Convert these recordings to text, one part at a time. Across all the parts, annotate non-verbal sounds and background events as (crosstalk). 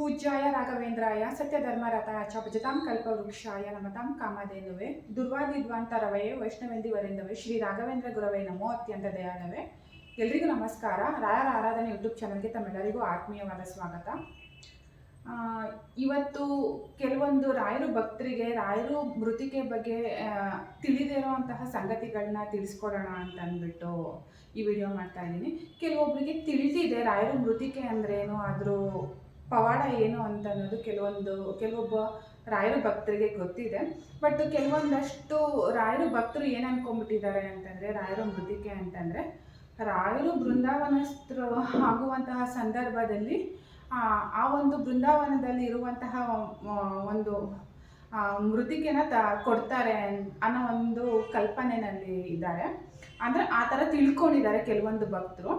ಪೂಜ್ಯಾಯ ರಾಘವೇಂದ್ರಾಯ, ಸತ್ಯಧರ್ಮರಥಾಯ ಚ ಭಜತಾಂ ಕಲ್ಪವೃಕ್ಷಾಯ ನಮತಾಂ ಕಾಮಧೇನುವೆ ವೈಷ್ಣವೇಂದಿ ವೈಷ್ಣವೇಂದಿವರೆಂದವೇ, ಶ್ರೀ ರಾಘವೇಂದ್ರ ಗುರವೇ ನಮೋ ಅತ್ಯಂತ ದಯಾನವೇ. ಎಲ್ರಿಗೂ ನಮಸ್ಕಾರ. ರಾಯರ ಆರಾಧನೆ ಯೂಟ್ಯೂಬ್ ಚಾನಲ್ಗೆ ತಮ್ಮೆಲ್ಲರಿಗೂ ಆತ್ಮೀಯವಾದ ಸ್ವಾಗತ. ಇವತ್ತು ಕೆಲವೊಂದು ರಾಯರು ಭಕ್ತರಿಗೆ, ರಾಯರು ಮೃತಿಕೆ ಬಗ್ಗೆ ತಿಳಿದಿರೋ ಅಂತಹ ಇರುವಂತಹ ಸಂಗತಿಗಳನ್ನ ತಿಳಿಸ್ಕೊಡೋಣ ಅಂತ ಅಂದ್ಬಿಟ್ಟು ಈ ವಿಡಿಯೋ ಮಾಡ್ತಾ ಇದ್ದೀನಿ. ಕೆಲವೊಬ್ಬರಿಗೆ ತಿಳಿದಿದೆ ರಾಯರು ಮೃತಿಕೆ ಅಂದ್ರೇನು ಅದ್ರ ಪವಾಡ ಏನು ಅಂತ ಅನ್ನೋದು ಕೆಲವೊಂದು, ಕೆಲವೊಬ್ಬ ರಾಯರು ಭಕ್ತರಿಗೆ ಗೊತ್ತಿದೆ. ಬಟ್ ಕೆಲವೊಂದಷ್ಟು ರಾಯರು ಭಕ್ತರು ಏನು ಅನ್ಕೊಂಡ್ಬಿಟ್ಟಿದ್ದಾರೆ ಅಂತಂದರೆ, ರಾಯರು ಮೃದಿಕೆ ಅಂತಂದರೆ, ರಾಯರು ಬೃಂದಾವನಸ್ಥರು ಆಗುವಂತಹ ಸಂದರ್ಭದಲ್ಲಿ, ಆ ಒಂದು ಬೃಂದಾವನದಲ್ಲಿ ಇರುವಂತಹ ಒಂದು ಮೃದಿಕೆನ ತ, ಕೊಡ್ತಾರೆ ಅನ್ನೋ ಒಂದು ಕಲ್ಪನೆಯಲ್ಲಿ ಇದ್ದಾರೆ. ಅಂದರೆ ಆ ಥರ ತಿಳ್ಕೊಂಡಿದ್ದಾರೆ ಕೆಲವೊಂದು ಭಕ್ತರು.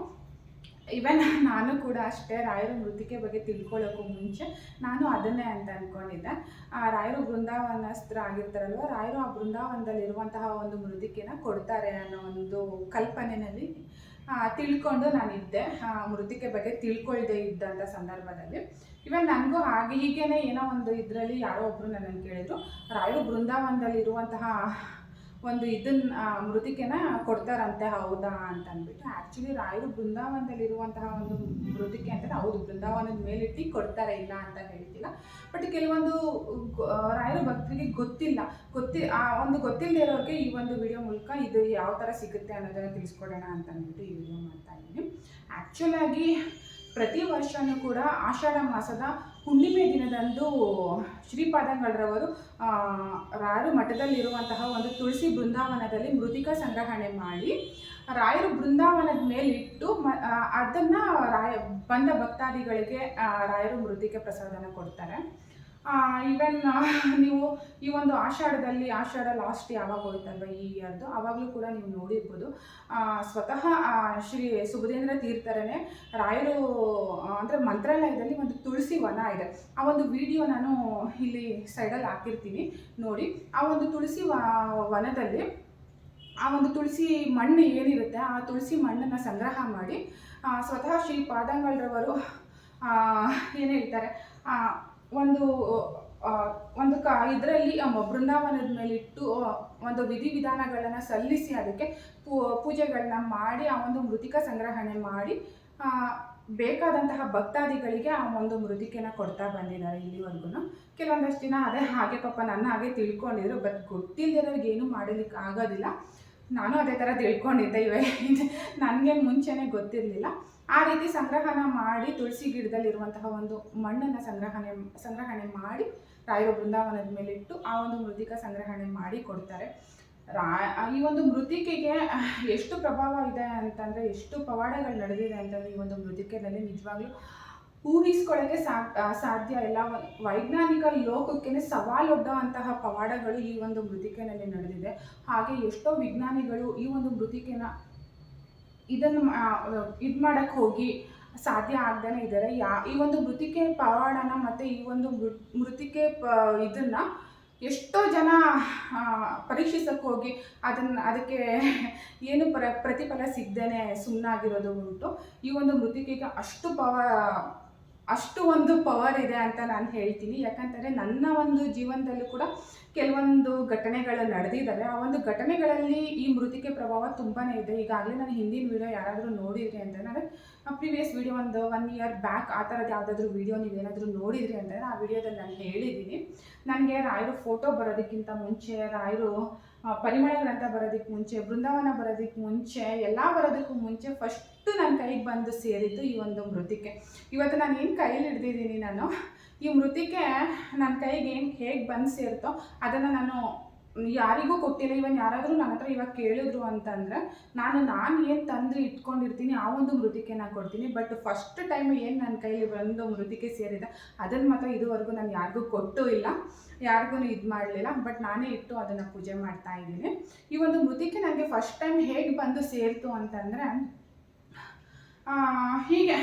ಇವನ್ (laughs) ನಾನು ಕೂಡ ಅಷ್ಟೇ ರಾಯರ ಮೃತಿಕೆ ಬಗ್ಗೆ ತಿಳ್ಕೊಳ್ಳೋಕ್ಕೂ ಮುಂಚೆ ನಾನು ಅದನ್ನೇ ಅಂತ ಅಂದ್ಕೊಂಡಿದ್ದೆ ಆ, ರಾಯರು ಬೃಂದಾವನಸ್ತ್ರ ಆಗಿರ್ತಾರಲ್ವ, ರಾಯರು ಆ ಬೃಂದಾವನದಲ್ಲಿರುವಂತಹ ಒಂದು ಮೃತಿಕೆನ ಕೊಡ್ತಾರೆ ಅನ್ನೋ ಒಂದು ಕಲ್ಪನೆಯಲ್ಲಿ ತಿಳ್ಕೊಂಡು ನಾನಿದ್ದೆ. ಮೃತಿಕೆ ಬಗ್ಗೆ ತಿಳ್ಕೊಳ್ದೆ ಇದ್ದಂಥ ಸಂದರ್ಭದಲ್ಲಿ. ಇವನ್ ನನಗೂ ಹಾಗೆ ಹೀಗೇನೆ ಏನೋ ಒಂದು ಇದರಲ್ಲಿ ಯಾರೋ ಒಬ್ಬರು ನನ್ನನ್ನು ಕೇಳಿದ್ರು. ರಾಯರು ಬೃಂದಾವನದಲ್ಲಿ ಇರುವಂತಹ ಒಂದು ಇದನ್ನ ಮೃತಿಕೆನ ಕೊಡ್ತಾರಂತೆ, ಹೌದಾ ಅಂತ ಅಂದ್ಬಿಟ್ಟು. ಆ್ಯಕ್ಚುಲಿ ರಾಯರು ಬೃಂದಾವನದಲ್ಲಿ ಇರುವಂತಹ ಒಂದು ಮೃತಿಕೆ ಅಂತ ಹೌದು, ಬೃಂದಾವನದ ಮೇಲಿಟ್ಟು ಕೊಡ್ತಾರೆ ಇಲ್ಲ ಅಂತ ಹೇಳ್ತಿಲ್ಲ. ಬಟ್ ಕೆಲವೊಂದು ರಾಯರ ರಾಯರು ಭಕ್ತರಿಗೆ ಗೊತ್ತಿಲ್ಲ. ಗೊತ್ತಿ, ಆ, ಒಂದು ಗೊತ್ತಿಲ್ಲದೆ ಇರೋರಿಗೆ ಈ ಒಂದು ವಿಡಿಯೋ ಮೂಲಕ ಇದು ಯಾವ ಥರ ಸಿಗುತ್ತೆ ಅನ್ನೋದನ್ನು ತಿಳಿಸ್ಕೊಡೋಣ ಅಂತ ಅಂದ್ಬಿಟ್ಟು ಈ ವಿಡಿಯೋ ಮಾಡ್ತಾ ಇದ್ದೀನಿ. ಆ್ಯಕ್ಚುಲಾಗಿ ಪ್ರತಿ ವರ್ಷವೂ ಕೂಡ ಆಷಾಢ ಮಾಸದ ಹುಣ್ಣಿಮೆ ದಿನದಂದು ಶ್ರೀಪಾದಂಗಳರವರು ರಾಯರು ಮಠದಲ್ಲಿರುವಂತಹ ಒಂದು ತುಳಸಿ ಬೃಂದಾವನದಲ್ಲಿ ಮೃತಿಕ ಸಂಗ್ರಹಣೆ ಮಾಡಿ, ರಾಯರು ಬೃಂದಾವನದ ಮೇಲಿಟ್ಟು ಮ ಅದನ್ನು ರಾಯ, ಬಂದ ಭಕ್ತಾದಿಗಳಿಗೆ ರಾಯರು ಮೃತಿಕೆ ಪ್ರಸಾದನ ಕೊಡ್ತಾರೆ. ಈವನ್ ನೀವು ಈ ಒಂದು ಆಷಾಢದಲ್ಲಿ, ಆಷಾಢ ಲಾಸ್ಟ್ ಯಾವಾಗ ಹೋಯ್ತಲ್ವ ಈ ಇಯರ್ದು ಆವಾಗಲೂ ಕೂಡ ನೀವು ನೋಡಿರ್ಬೋದು. ಸ್ವತಃ ಶ್ರೀ ಸುಬುಧೇಂದ್ರ ತೀರ್ಥರನೇ ರಾಯರು ಅಂದರೆ ಮಂತ್ರಾಲಯದಲ್ಲಿ ಒಂದು ತುಳಸಿ ವನ ಇದೆ. ಆ ಒಂದು ವಿಡಿಯೋ ನಾನು ಇಲ್ಲಿ ಸೈಡಲ್ಲಿ ಹಾಕಿರ್ತೀನಿ, ನೋಡಿ. ಆ ಒಂದು ತುಳಸಿ ವನದಲ್ಲಿ ಆ ಒಂದು ತುಳಸಿ ಮಣ್ಣು ಏನಿರುತ್ತೆ, ಆ ತುಳಸಿ ಮಣ್ಣನ್ನು ಸಂಗ್ರಹ ಮಾಡಿ ಸ್ವತಃ ಶ್ರೀ ಪಾದಂಗಳರವರು ಏನು ಹೇಳ್ತಾರೆ ಒಂದು ಒಂದು ಕ, ಇದರಲ್ಲಿ ಬೃಂದಾವನದ ಮೇಲಿಟ್ಟು ಒಂದು ವಿಧಿವಿಧಾನಗಳನ್ನು ಸಲ್ಲಿಸಿ ಅದಕ್ಕೆ ಪೂಜೆಗಳನ್ನ ಮಾಡಿ, ಆ ಒಂದು ಮೃತಿಕ ಸಂಗ್ರಹಣೆ ಮಾಡಿ ಬೇಕಾದಂತಹ ಭಕ್ತಾದಿಗಳಿಗೆ ಆ ಒಂದು ಮೃತಿಕೆನ ಕೊಡ್ತಾ ಬಂದಿದ್ದಾರೆ ಇಲ್ಲಿವರೆಗೂ ಕೆಲವೊಂದಷ್ಟು ದಿನ ಅದೇ ಹಾಗೆ ಪಾಪ ನನ್ನ ಹಾಗೆ ತಿಳ್ಕೊಂಡಿದ್ರು, ಬಟ್ ಗೊತ್ತಿಲ್ಲದಿರೋರಿಗೆ ಏನೂ ಮಾಡಲಿಕ್ಕೆ ಆಗೋದಿಲ್ಲ. ನಾನು ಅದೇ ಥರ ತಿಳ್ಕೊಂಡಿದ್ದೆ ಇವಾಗ (laughs) ನನಗೆ ಮುಂಚೆನೇ ಗೊತ್ತಿರಲಿಲ್ಲ. ಆ ರೀತಿ ಸಂಗ್ರಹಣ ಮಾಡಿ ತುಳಸಿ ಗಿಡದಲ್ಲಿರುವಂತಹ ಒಂದು ಮಣ್ಣನ್ನು ಸಂಗ್ರಹಣೆ ಸಂಗ್ರಹಣೆ ಮಾಡಿ ರಾಯರು ಬೃಂದಾವನದ ಮೇಲಿಟ್ಟು ಆ ಒಂದು ಮೃದಿಕ ಸಂಗ್ರಹಣೆ ಮಾಡಿ ಕೊಡ್ತಾರೆ. ರಾ, ಈ ಒಂದು ಮೃತಿಕೆಗೆ ಎಷ್ಟು ಪ್ರಭಾವ ಇದೆ ಅಂತಂದರೆ ಎಷ್ಟು ಪವಾಡಗಳು ನಡೆದಿದೆ ಅಂತಂದರೆ ಈ ಒಂದು ಮೃದಿಕೆನಲ್ಲಿ ನಿಜವಾಗ್ಲೂ ಊಹಿಸ್ಕೊಳ್ಳೋಕ್ಕೆ ಸಾಧ್ಯ ಇಲ್ಲ. ವೈಜ್ಞಾನಿಕ ಲೋಕಕ್ಕೆ ಸವಾಲೊಡ್ಡುವಂತಹ ಪವಾಡಗಳು ಈ ಒಂದು ಮೃತಿಕೆನಲ್ಲಿ ನಡೆದಿದೆ. ಹಾಗೆ ಎಷ್ಟೋ ವಿಜ್ಞಾನಿಗಳು ಈ ಒಂದು ಮೃತಿಕೆನ ಇದನ್ನು ಇದು ಮಾಡಕ್ಕೆ ಹೋಗಿ ಸಾಧ್ಯ ಆಗ್ದೇ ಇದ್ದಾರೆ ಯಾ, ಈ ಒಂದು ಮೃತಿಕೆ ಪವಾಡನ ಮತ್ತು ಈ ಒಂದು ಮೃತಿಕೆ ಪ, ಇದನ್ನು ಎಷ್ಟೋ ಜನ ಪರೀಕ್ಷಿಸಕ್ಕೆ ಹೋಗಿ ಅದನ್ನು, ಅದಕ್ಕೆ ಏನು ಪ್ರ, ಪ್ರತಿಫಲ ಸಿಗ್ದೇ ಸುಮ್ಮನಾಗಿರೋದು ಉಂಟು. ಈ ಒಂದು ಮೃತಿಕೆಗೆ ಅಷ್ಟು ಪವ ಅಷ್ಟು ಒಂದು ಪವರ್ ಇದೆ ಅಂತ ನಾನು ಹೇಳ್ತೀನಿ. ಯಾಕಂತಂದರೆ ನನ್ನ ಒಂದು ಜೀವನದಲ್ಲೂ ಕೂಡ ಕೆಲವೊಂದು ಘಟನೆಗಳು ನಡೆದಿದ್ದಾವೆ. ಆ ಒಂದು ಘಟನೆಗಳಲ್ಲಿ ಈ ಮೃತಿಕೆ ಪ್ರಭಾವ ತುಂಬಾ ಇದೆ. ಈಗಾಗಲೇ ನಾನು ಹಿಂದಿನ ವಿಡಿಯೋ ಯಾರಾದರೂ ನೋಡಿದ್ರಿ ಅಂದರೆ ನಾನು ಪ್ರೀವಿಯಸ್ ವಿಡಿಯೋ ಒಂದು ಒನ್ ಇಯರ್ ಬ್ಯಾಕ್ ಆ ಥರದ್ದು ಯಾವುದಾದ್ರೂ ವಿಡಿಯೋ ನೀವೇನಾದರೂ ನೋಡಿದ್ರಿ ಅಂದರೆ ಆ ವಿಡಿಯೋದಲ್ಲಿ ನಾನು ಹೇಳಿದ್ದೀನಿ. ನನಗೆ ರಾಯರು ಫೋಟೋ ಬರೋದಕ್ಕಿಂತ ಮುಂಚೆ ರಾಯರು ಪರಿಮಳ ಗ್ರಂಥ ಬರೋದಕ್ಕೆ ಮುಂಚೆ, ಬೃಂದಾವನ ಬರೋದಕ್ಕೆ ಮುಂಚೆ, ಎಲ್ಲ ಬರೋದಕ್ಕೂ ಮುಂಚೆ ಫಸ್ಟು ನನ್ನ ಕೈಗೆ ಬಂದು ಸೇರಿದ್ದು ಈ ಒಂದು ಮೃತಿಕೆ. ಇವತ್ತು ನಾನು ಏನು ಕೈಯಲ್ಲಿ ಹಿಡ್ದಿದ್ದೀನಿ ನಾನು, ಈ ಮೃತಿಕೆ ನನ್ನ ಕೈಗೆ ಏನು ಹೇಗೆ ಬಂದು ಸೇರ್ತೋ, ಅದನ್ನು ನಾನು ಯಾರಿಗೂ ಕೊಟ್ಟಿಲ್ಲ ಇವನ್ ಯಾರಾದರೂ ನನ್ನ ಹತ್ರ ಇವಾಗ ಕೇಳಿದ್ರು ಅಂತಂದರೆ, ನಾನು ನಾನು ಏನು ತಂದು ಇಟ್ಕೊಂಡಿರ್ತೀನಿ, ಆ ಒಂದು ಮೃತಿಕೆನ ಕೊಡ್ತೀನಿ. ಬಟ್ ಫಸ್ಟ್ ಟೈಮ್ ಏನು ನನ್ನ ಕೈಲಿ ಒಂದು ಮೃತಿಕೆ ಸೇರಿದೆ ಅದನ್ನು ಮಾತ್ರ ಇದುವರೆಗೂ ನಾನು ಯಾರಿಗೂ ಕೊಟ್ಟು ಇಲ್ಲ. ಯಾರಿಗೂ ಇದು ಮಾಡಲಿಲ್ಲ. ಬಟ್ ನಾನೇ ಇಟ್ಟು ಅದನ್ನು ಪೂಜೆ ಮಾಡ್ತಾ ಇದ್ದೀನಿ. ಈ ಒಂದು ಮೃತಿಕೆ ನನಗೆ ಫಸ್ಟ್ ಟೈಮ್ ಹೇಗೆ ಬಂದು ಸೇರ್ತು ಅಂತಂದರೆ ಹೀಗೆ.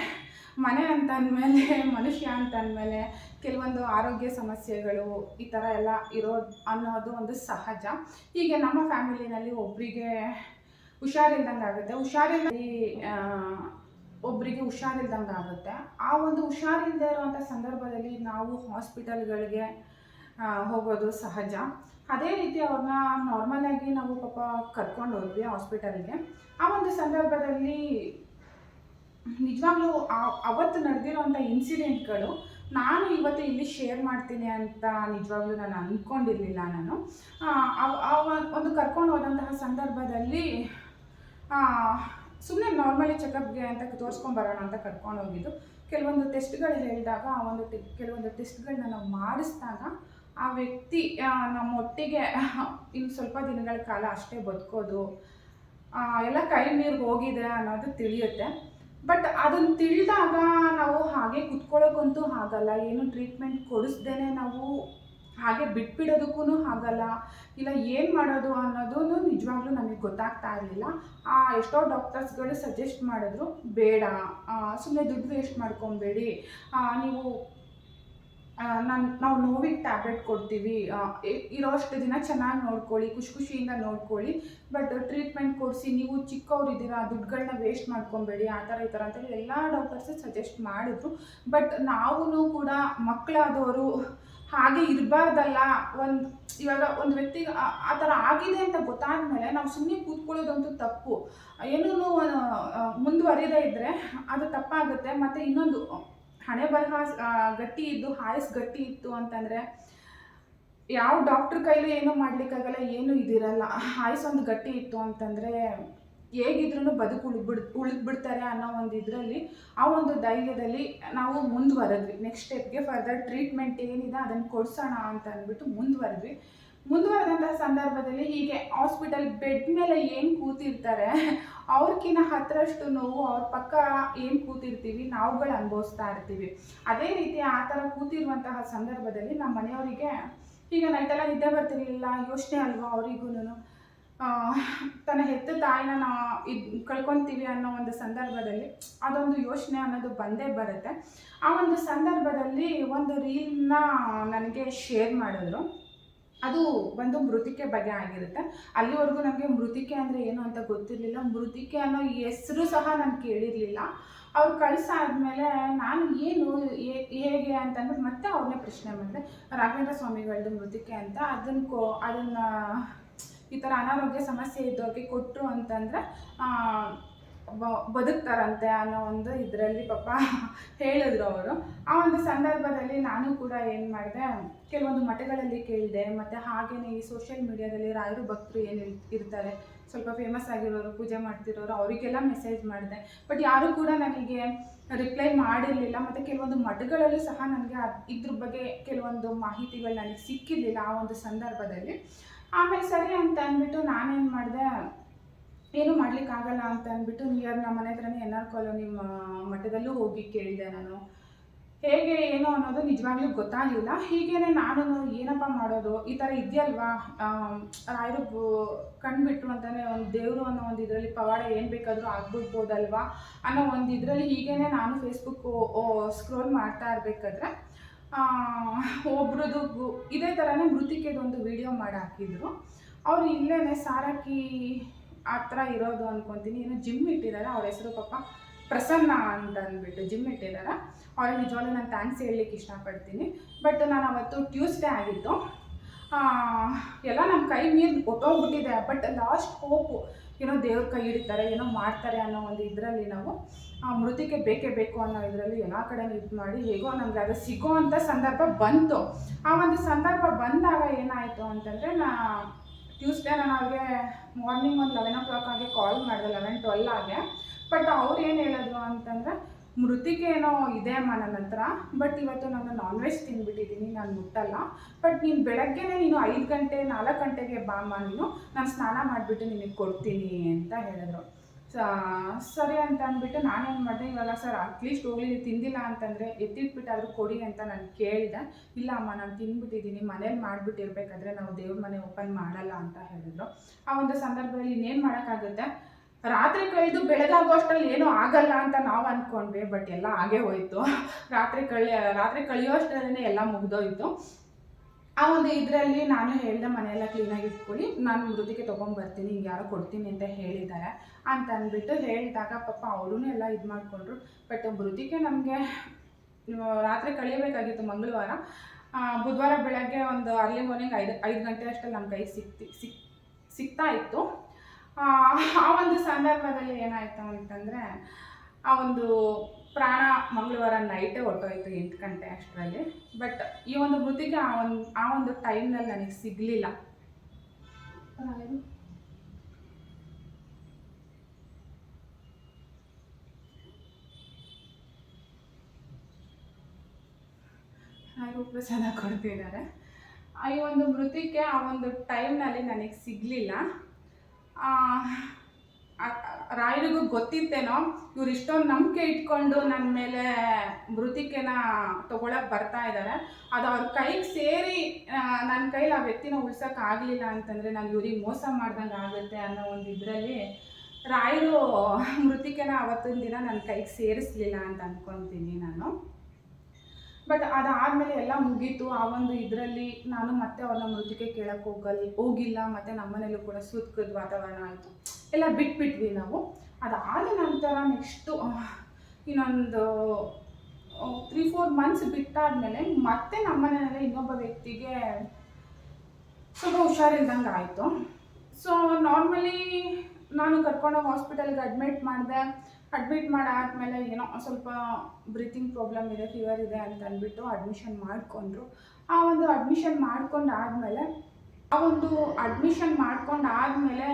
ಮನೆ ಅಂತ ಅಂದಮೇಲೆ (laughs) ಮನುಷ್ಯ ಅಂತ ಅಂದಮೇಲೆ ಕೆಲವೊಂದು ಆರೋಗ್ಯ ಸಮಸ್ಯೆಗಳು ಈ ಥರ ಎಲ್ಲ ಇರೋದು ಅನ್ನೋದು ಒಂದು ಸಹಜ. ಹೀಗೆ ನಮ್ಮ ಫ್ಯಾಮಿಲಿನಲ್ಲಿ ಒಬ್ಬರಿಗೆ ಹುಷಾರಿಲ್ದಂಗೆ ಆಗುತ್ತೆ. ಹುಷಾರಿಲ್ಲ ಒಬ್ಬರಿಗೆ ಹುಷಾರಿಲ್ದಂಗೆ ಆಗುತ್ತೆ. ಆ ಒಂದು ಹುಷಾರಿಲ್ಲದೆ ಇರುವಂಥ ಸಂದರ್ಭದಲ್ಲಿ ನಾವು ಹಾಸ್ಪಿಟಲ್ಗಳಿಗೆ ಹೋಗೋದು ಸಹಜ. ಅದೇ ರೀತಿ ಅವ್ರನ್ನ ನಾರ್ಮಲಾಗಿ ನಾವು ಪಾಪ ಕರ್ಕೊಂಡು ಹೋದ್ವಿ ಹಾಸ್ಪಿಟಲ್ಗೆ. ಆ ಒಂದು ಸಂದರ್ಭದಲ್ಲಿ ನಿಜವಾಗ್ಲೂ ಅವತ್ತು ನಡೆದಿರೋವಂಥ ಇನ್ಸಿಡೆಂಟ್ಗಳು ನಾನು ಇವತ್ತು ಇಲ್ಲಿ ಶೇರ್ ಮಾಡ್ತೀನಿ ಅಂತ ನಿಜವಾಗ್ಲೂ ನಾನು ಅಂದ್ಕೊಂಡಿರಲಿಲ್ಲ ನಾನು. ಒಂದು ಕರ್ಕೊಂಡು ಹೋದಂತಹ ಸಂದರ್ಭದಲ್ಲಿ ಸುಮ್ಮನೆ ನಾರ್ಮಲಿ ಚೆಕಪ್ಗೆ ಅಂತ ತೋರಿಸ್ಕೊಂಬರೋಣ ಅಂತ ಕರ್ಕೊಂಡು ಹೋಗಿದ್ದು. ಕೆಲವೊಂದು ಟೆಸ್ಟ್ಗಳು ಹೇಳಿದಾಗ ಆ ಒಂದು ಟೆ, ಕೆಲವೊಂದು ಟೆಸ್ಟ್ಗಳನ್ನ ನಾವು ಮಾಡಿಸಿದಾಗ ಆ ವ್ಯಕ್ತಿ ನಮ್ಮ ಒಟ್ಟಿಗೆ ಇನ್ನು ಸ್ವಲ್ಪ ದಿನಗಳ ಕಾಲ ಅಷ್ಟೇ ಬದುಕೋದು ಎಲ್ಲ ಕೈ ನೀರು ಹೋಗಿದೆ ಅನ್ನೋದು ತಿಳಿಯುತ್ತೆ. ಬಟ್ ಅದನ್ನು ತಿಳಿದಾಗ ನಾವು ಹಾಗೆ ಕುತ್ಕೊಳ್ಳೋಕ್ಕಂತೂ ಆಗಲ್ಲ ಏನು ಟ್ರೀಟ್ಮೆಂಟ್ ಕೊಡಿಸ್ದೇನೆ ನಾವು ಹಾಗೆ ಬಿಟ್ಬಿಡೋದಕ್ಕೂ ಆಗಲ್ಲ ಇಲ್ಲ, ಏನು ಮಾಡೋದು ಅನ್ನೋದು ನಿಜವಾಗ್ಲೂ ನಮಗೆ ಗೊತ್ತಾಗ್ತಾ ಇರಲಿಲ್ಲ. ಎಷ್ಟೋ ಡಾಕ್ಟರ್ಸ್ಗಳು ಸಜೆಸ್ಟ್ ಮಾಡಿದ್ರು, ಬೇಡ. ಸುಮ್ಮನೆ ದುಡ್ಡು ವೇಸ್ಟ್ ಮಾಡ್ಕೊಬೇಡಿ. ನೀವು ನಾನು, ನಾವು ನೋವಿಗೆ ಟ್ಯಾಬ್ಲೆಟ್ ಕೊಡ್ತೀವಿ. ಇರೋಷ್ಟು ದಿನ ಚೆನ್ನಾಗಿ ನೋಡ್ಕೊಳ್ಳಿ, ಖುಷಿ ಖುಷಿಯಿಂದ ನೋಡ್ಕೊಳ್ಳಿ. ಬಟ್ ಟ್ರೀಟ್ಮೆಂಟ್ ಕೊಡಿಸಿ, ನೀವು ಚಿಕ್ಕವ್ರು ಇದ್ದೀರಾ ದುಡ್ಡುಗಳನ್ನ ವೇಸ್ಟ್ ಮಾಡ್ಕೊಬೇಡಿ, ಆ ಥರ ಈ ಥರ ಅಂತೇಳಿ ಎಲ್ಲ ಡಾಕ್ಟರ್ಸು ಸಜೆಸ್ಟ್ ಮಾಡಿದ್ರು. ಬಟ್ ನಾವೂ ಕೂಡ ಮಕ್ಕಳಾದವರು ಹಾಗೆ ಇರಬಾರ್ದಲ್ಲ. ಒಂದು, ಇವಾಗ ಒಂದು ವ್ಯಕ್ತಿಗೆ ಆ- ಥರ ಆಗಿದೆ ಅಂತ ಗೊತ್ತಾದ ಮೇಲೆ ನಾವು ಸುಮ್ಮನೆ ಕೂತ್ಕೊಳ್ಳೋದಂತೂ ತಪ್ಪು. ಏನೂ ಮುಂದುವರಿದೇ ಇದ್ದರೆ ಅದು ತಪ್ಪಾಗುತ್ತೆ. ಮತ್ತು ಇನ್ನೊಂದು ಹಣೆ ಬರಹ ಗಟ್ಟಿ ಇದ್ದು, ಹಾಯಸ್ ಗಟ್ಟಿ ಇತ್ತು ಅಂತಂದರೆ ಯಾವ ಡಾಕ್ಟ್ರ್ ಕೈಲೂ ಏನೂ ಮಾಡ್ಲಿಕ್ಕಾಗಲ್ಲ, ಏನೂ ಇದಿರಲ್ಲ. ಹಾಯಸ್ ಒಂದು ಗಟ್ಟಿ ಇತ್ತು ಅಂತಂದರೆ ಹೇಗಿದ್ರೂ ಬದುಕು ಉಳಿದ್ಬಿಡ್, ಉಳಿದ್ಬಿಡ್ತಾರೆ ಅನ್ನೋ ಒಂದು ಇದರಲ್ಲಿ ಆ ಒಂದು ಧೈರ್ಯದಲ್ಲಿ ನಾವು ಮುಂದುವರೆದ್ವಿ. ನೆಕ್ಸ್ಟ್ ಸ್ಟೆಪ್ಗೆ ಫರ್ದರ್ ಟ್ರೀಟ್ಮೆಂಟ್ ಏನಿದೆ ಅದನ್ನು ಕೊಡ್ಸೋಣ ಅಂತ ಅಂದ್ಬಿಟ್ಟು ಮುಂದುವರೆದ್ವಿ. ಮುಂದುವರೆದಂಥ ಸಂದರ್ಭದಲ್ಲಿ ಹೀಗೆ ಹಾಸ್ಪಿಟಲ್ ಬೆಡ್ ಮೇಲೆ ಏನು ಕೂತಿರ್ತಾರೆ ಅವ್ರಕ್ಕಿಂತ ಹತ್ತರಷ್ಟು ನೋವು, ಅವ್ರ ಪಕ್ಕ ಏನು ಕೂತಿರ್ತೀವಿ, ನಾವುಗಳು ಅನುಭವಿಸ್ತಾ ಇರ್ತೀವಿ. ಅದೇ ರೀತಿ ಆ ಥರ ಕೂತಿರುವಂತಹ ಸಂದರ್ಭದಲ್ಲಿ ನಮ್ಮ ಮನೆಯವರಿಗೆ, ಈಗ ನೈಟೆಲ್ಲ ನಿದ್ದೆ ಬರ್ತಿರ್ಲಿಲ್ಲ, ಯೋಚನೆ ಅಲ್ವಾ ಅವರಿಗೂ ತನ್ನ ಹೆತ್ತ ತಾಯಿನ ನಾ ಇದ್ ಕಳ್ಕೊತೀವಿ ಅನ್ನೋ ಒಂದು ಸಂದರ್ಭದಲ್ಲಿ ಅದೊಂದು ಯೋಚನೆ ಅನ್ನೋದು ಬಂದೇ ಬರುತ್ತೆ. ಆ ಒಂದು ಸಂದರ್ಭದಲ್ಲಿ ಒಂದು ರೀಲ್ನ ನನಗೆ ಶೇರ್ ಮಾಡಿದ್ರು. ಅದು ಒಂದು ಮೃತಿಕೆ ಬಗ್ಗೆ ಆಗಿರುತ್ತೆ. ಅಲ್ಲಿವರೆಗೂ ನನಗೆ ಮೃತಿಕೆ ಅಂದರೆ ಏನು ಅಂತ ಗೊತ್ತಿರಲಿಲ್ಲ. ಮೃತಿಕೆ ಅನ್ನೋ ಹೆಸರು ಸಹ ನಾನು ಕೇಳಿರಲಿಲ್ಲ. ಅವ್ರು ಕಳಿಸಾದ್ಮೇಲೆ ನಾನು ಏನು ಹೇಗೆ ಅಂತಂದ್ರೆ ಮತ್ತೆ ಅವ್ರನ್ನೇ ಪ್ರಶ್ನೆ ಮಾಡಿದೆ. ರಾಘವೇಂದ್ರ ಸ್ವಾಮಿಗಳದ್ದು ಮೃತಿಕೆ ಅಂತ ಅದನ್ನು ಕೊ, ಅದನ್ನು ಈ ಥರ ಅನಾರೋಗ್ಯ ಸಮಸ್ಯೆ ಇದ್ದವ್ರಿಗೆ ಕೊಟ್ಟರು ಅಂತಂದರೆ ಬದುಕ್ತಾರಂತೆ ಅನ್ನೋ ಒಂದು ಇದರಲ್ಲಿ ಪಾಪ ಹೇಳಿದ್ರು ಅವರು. ಆ ಒಂದು ಸಂದರ್ಭದಲ್ಲಿ ನಾನು ಕೂಡ ಏನು ಮಾಡಿದೆ, ಕೆಲವೊಂದು ಮಠಗಳಲ್ಲಿ ಕೇಳಿದೆ, ಮತ್ತು ಹಾಗೆಯೇ ಈ ಸೋಷಿಯಲ್ ಮೀಡಿಯಾದಲ್ಲಿ ರಾಯರು ಭಕ್ತರು ಏನು ಇರ್ತಾರೆ, ಸ್ವಲ್ಪ ಫೇಮಸ್ ಆಗಿರೋರು, ಪೂಜೆ ಮಾಡ್ತಿರೋರು, ಅವರಿಗೆಲ್ಲ ಮೆಸೇಜ್ ಮಾಡಿದೆ. ಬಟ್ ಯಾರೂ ಕೂಡ ನನಗೆ ರಿಪ್ಲೈ ಮಾಡಿರಲಿಲ್ಲ, ಮತ್ತು ಕೆಲವೊಂದು ಮಠಗಳಲ್ಲೂ ಸಹ ನನಗೆ ಇದ್ರ ಬಗ್ಗೆ ಕೆಲವೊಂದು ಮಾಹಿತಿಗಳು ನನಗೆ ಸಿಕ್ಕಿರಲಿಲ್ಲ ಆ ಒಂದು ಸಂದರ್ಭದಲ್ಲಿ. ಆಮೇಲೆ ಸರಿ ಅಂತ ಅಂದ್ಬಿಟ್ಟು ನಾನೇನು ಮಾಡಿದೆ ಏನು ಮಾಡ್ಲಿಕ್ಕಾಗಲ್ಲ ಅಂತ ಅಂದ್ಬಿಟ್ಟು ನಿಯರ್ ನಮ್ಮ ಮನೆ ಹತ್ರನೇ ಎನ್ ಆರ್ ಕಾಲೋನಿ ಮಠದಲ್ಲೂ ಹೋಗಿ ಕೇಳಿದೆ ನಾನು. ಹೇಗೆ, ಏನು ಅನ್ನೋದು ನಿಜವಾಗ್ಲೂ ಗೊತ್ತಾಗಲಿಲ್ಲ. ಹೀಗೇನೆ ನಾನು ಏನಪ್ಪ ಮಾಡೋದು? ಈ ಥರ ಇದೆಯಲ್ವಾ? ರಾಯರು ಬು- ಅಂತಾನೆ ಒಂದು ದೇವರು ಅನ್ನೋ ಒಂದು ಇದರಲ್ಲಿ ಪವಾಡ ಏನು ಬೇಕಾದರೂ ಆಗ್ಬಿಡ್ಬೋದಲ್ವಾ ಅನ್ನೋ ಒಂದು ಇದರಲ್ಲಿ ಹೀಗೇನೆ ನಾನು ಫೇಸ್ಬುಕ್ ಸ್ಕ್ರೋಲ್ ಮಾಡ್ತಾ ಇರಬೇಕಾದ್ರೆ ಒಬ್ರದ್ದು ಇದೇ ಥರನೇ ಮೃತಿಕೆದೊಂದು ವಿಡಿಯೋ ಮಾಡಿ ಹಾಕಿದ್ರು. ಅವರು ಇಲ್ಲೇ ಸಾರಕ್ಕಿ ಥರ ಇರೋದು ಅನ್ಕೊತೀನಿ. ಏನೋ ಜಿಮ್ ಇಟ್ಟಿದ್ದಾರೆ ಅವ್ರ ಹೆಸರು ಪಾಪ ಪ್ರಸನ್ನ ಅಂತ ಅಂದ್ಬಿಟ್ಟು ಜಿಮ್ ಇಟ್ಟಿದ್ದಾರೆ ಅವ್ರಿಗೆ ನಿಜವಾಗ್ಲೂ ನಾನು ಥ್ಯಾಂಕ್ಸ್ ಹೇಳಲಿಕ್ಕೆ ಇಷ್ಟಪಡ್ತೀನಿ. ಬಟ್ ನಾನು ಅವತ್ತು ಟ್ಯೂಸ್ಡೇ ಆಗಿತ್ತು. ಆ, ಎಲ್ಲ ನಮ್ಮ ಕೈ ಮೀರಿ ಒಟ್ಟೋಗ್ಬಿಟ್ಟಿದೆ. ಬಟ್ ಲಾಸ್ಟ್ ಹೋಪು ಏನೋ ದೇವ್ರ ಕೈ ಹಿಡಿತಾರೆ ಏನೋ ಮಾಡ್ತಾರೆ ಅನ್ನೋ ಒಂದು ಇದರಲ್ಲಿ ನಾವು ಆ ಮೃತಿಕೆ ಬೇಕೇ ಬೇಕು ಅನ್ನೋ ಇದರಲ್ಲಿ ಎಲ್ಲ ಕಡೆ ಇದು ಮಾಡಿ ಹೇಗೋ ನಮಗೆ ಅದು ಸಿಗೋ ಅಂಥ ಸಂದರ್ಭ ಬಂತು. ಆ ಒಂದು ಸಂದರ್ಭ ಬಂದಾಗ ಏನಾಯಿತು ಅಂತಂದರೆ ನಾ ಟ್ಯೂಸ್ಡೇ ನಾನು ಅವ್ರಿಗೆ ಮಾರ್ನಿಂಗ್ ಒಂದು ಲೆವೆನ್ ಓ ಕ್ಲಾಕ್ ಆಗಿ ಕಾಲ್ ಮಾಡಿದೆ ಲೆವೆನ್ ಟ್ವೆಲ್ ಆಗಿ ಬಟ್ ಅವ್ರು ಏನು ಹೇಳಿದ್ರು ಅಂತಂದರೆ, ಮೃತಿಕೆ ಏನೋ ಇದೆ ಅಮ್ಮ ನನ್ನ ಹತ್ರ ಬಟ್ ಇವತ್ತು ನಾನು ನಾನ್ ವೆಜ್ ತಿಂದ್ಬಿಟ್ಟಿದ್ದೀನಿ ನಾನು ಮುಟ್ಟಲ್ಲ. ಬಟ್ ನೀನು ಬೆಳಗ್ಗೆನೇ ನೀನು ಐದು ಗಂಟೆ, ನಾಲ್ಕು ಗಂಟೆಗೆ ಬಾಮ್ಮ ನೀನು, ನಾನು ಸ್ನಾನ ಮಾಡಿಬಿಟ್ಟು ನಿನಗೆ ಕೊಡ್ತೀನಿ ಅಂತ ಹೇಳಿದ್ರು. ಸರಿ ಅಂತ ಅಂದ್ಬಿಟ್ಟು ನಾನೇನು ಮಾಡಿದೆ, ಇವಾಗ ಸರ್ ಅಟ್ಲೀಸ್ಟ್ ಹೋಗಲಿ, ನೀವು ತಿಂದಿಲ್ಲ ಅಂತಂದರೆ ಎತ್ತಿಟ್ಬಿಟ್ಟಾದ್ರೂ ಕೊಡಿ ಅಂತ ನಾನು ಕೇಳಿದೆ. ಇಲ್ಲ ಅಮ್ಮ, ನಾನು ತಿಂದ್ಬಿಟ್ಟಿದ್ದೀನಿ ಮನೇಲಿ ಮಾಡಿಬಿಟ್ಟಿರ್ಬೇಕಾದ್ರೆ ನಾವು ದೇವ್ರ ಮನೆ ಓಪನ್ ಮಾಡಲ್ಲ ಅಂತ ಹೇಳಿದ್ರು. ಆ ಒಂದು ಸಂದರ್ಭದಲ್ಲಿ ಇನ್ನೇನು ಮಾಡೋಕ್ಕಾಗುತ್ತೆ? ರಾತ್ರಿ ಕಳೆದು ಬೆಳಗಾಗೋ ಅಷ್ಟರಲ್ಲಿ ಏನೂ ಆಗಲ್ಲ ಅಂತ ನಾವು ಅಂದ್ಕೊಂಡ್ವಿ ಬಟ್ ಎಲ್ಲ ಹಾಗೆ ಹೋಯಿತು. (laughs) ರಾತ್ರಿ ಕಳಿ ರಾತ್ರಿ ಕಳೆಯೋ ಅಷ್ಟರಲ್ಲೇ ಎಲ್ಲ ಮುಗ್ದೋಯ್ತು. ಆ ಒಂದು ಇದರಲ್ಲಿ ನಾನು ಹೇಳಿದೆ ಮನೆಯೆಲ್ಲ ಕ್ಲೀನಾಗಿ ಇಟ್ಕೊಳ್ಳಿ. ನಾನು ಮೃದಿಗೆ ತೊಗೊಂಬರ್ತೀನಿ, ಹಿಂಗೆ ಯಾರೋ ಕೊಡ್ತೀನಿ ಅಂತ ಹೇಳಿದ್ದಾರೆ ಅಂತ ಅಂದ್ಬಿಟ್ಟು ಹೇಳಿದಾಗ ಪಾಪ ಅವರೂ ಎಲ್ಲ ಇದು ಮಾಡಿಕೊಂಡ್ರು. ಬಟ್ ಮೃದಿಗೆ ನಮಗೆ ರಾತ್ರಿ ಕಳಿಬೇಕಾಗಿತ್ತು ಮಂಗಳವಾರ. ಬುಧವಾರ ಬೆಳಗ್ಗೆ ಒಂದು ಅರ್ಲಿ ಮಾರ್ನಿಂಗ್ ಐದು ಐದು ಗಂಟೆ ಅಷ್ಟಲ್ಲಿ ನಮ್ಮ ಕೈ ಸಿಕ್ತಿ, ಸಿಕ್ ಸಿಗ್ತಾ ಇತ್ತು. ಆ ಒಂದು ಸಂದರ್ಭದಲ್ಲಿ ಏನಾಯಿತು ಅಂತಂದರೆ, ಆ ಒಂದು ಪ್ರಾಣ ಮಂಗಳವಾರ ನೈಟೇ ಹೊರಟೋಯ್ತು ಎಂಟು ಗಂಟೆ ಅಷ್ಟರಲ್ಲಿ. ಬಟ್ ಈ ಒಂದು ಮೃತಿಗೆ ಆ ಒಂದು ಆ ಒಂದು ಟೈಮ್ನಲ್ಲಿ ನನಗೆ ಸಿಗಲಿಲ್ಲ. ಪ್ರಸಾದ ಕೊಡ್ತಿದ್ದಾರೆ ಈ ಒಂದು ಮೃತಿಕೆ ಆ ಒಂದು ಟೈಮ್ನಲ್ಲಿ ನನಗೆ ಸಿಗಲಿಲ್ಲ. ರಾಯರಿಗೂ ಗೊತ್ತಿತ್ತೇನೋ? ಇವ್ರು ಇಷ್ಟೊಂದು ನಂಬಿಕೆ ಇಟ್ಕೊಂಡು ನನ್ನ ಮೇಲೆ ಮೃತಿಕೆನ ತಗೊಳಕ್ ಬರ್ತಾ ಇದ್ದಾರೆ ಅದು ಅವ್ರ ಕೈಗೆ ಸೇರಿ ನನ್ನ ಕೈಲಿ ಆ ವ್ಯಕ್ತಿನ ಉಳ್ಸೋಕೆ ಆಗಲಿಲ್ಲ ಅಂತಂದರೆ ನಾನು ಇವ್ರಿಗೆ ಮೋಸ ಮಾಡ್ದಂಗೆ ಆಗುತ್ತೆ ಅನ್ನೋ ಒಂದು ಇದರಲ್ಲಿ ರಾಯರು ಮೃತಿಕೆನ ಅವತ್ತಿನ ದಿನ ನನ್ನ ಕೈಗೆ ಸೇರಿಸ್ಲಿಲ್ಲ ಅಂತ ಅಂದ್ಕೊತೀನಿ ನಾನು. ಬಟ್ ಅದಾದಮೇಲೆ ಎಲ್ಲ ಮುಗೀತು. ಆ ಒಂದು ಇದರಲ್ಲಿ ನಾನು ಮತ್ತೆ ಅವ್ರನ್ನ ಮೃತಿಕೆ ಕೇಳಕ್ಕೆ ಹೋಗಲ್, ಹೋಗಿಲ್ಲ. ಮತ್ತು ನಮ್ಮನೇಲೂ ಕೂಡ ಸೂತ್ಕದ ವಾತಾವರಣ ಆಯಿತು. ಎಲ್ಲ ಬಿಟ್ಬಿಟ್ವಿ ನಾವು. ಅದಾದ ನಂತರ ನೆಕ್ಸ್ಟು ಇನ್ನೊಂದು ತ್ರೀ ಫೋರ್ ಮಂತ್ಸ್ ಬಿಟ್ಟಾದ್ಮೇಲೆ ಮತ್ತೆ ನಮ್ಮ ಮನೆಯಲ್ಲೇ ಇನ್ನೊಬ್ಬ ವ್ಯಕ್ತಿಗೆ ಸ್ವಲ್ಪ ಹುಷಾರಿಲ್ದಂಗೆ ಆಯಿತು. ಸೊ ನಾರ್ಮಲಿ ನಾನು ಕರ್ಕೊಂಡೋಗಿ ಹಾಸ್ಪಿಟಲ್ಗೆ ಅಡ್ಮಿಟ್ ಮಾಡಿದೆ. ಅಡ್ಮಿಟ್ ಮಾಡಾದ್ಮೇಲೆ ಏನೋ ಸ್ವಲ್ಪ ಬ್ರೀತಿಂಗ್ ಪ್ರಾಬ್ಲಮ್ ಇದೆ ಫೀವರ್ ಇದೆ ಅಂತ ಅಂದ್ಬಿಟ್ಟು ಅಡ್ಮಿಷನ್ ಮಾಡಿಕೊಂಡ್ರು. ಆ ಒಂದು ಅಡ್ಮಿಷನ್ ಮಾಡ್ಕೊಂಡು ಆದಮೇಲೆ ಆ ಒಂದು ಅಡ್ಮಿಷನ್ ಮಾಡ್ಕೊಂಡು ಆದಮೇಲೆ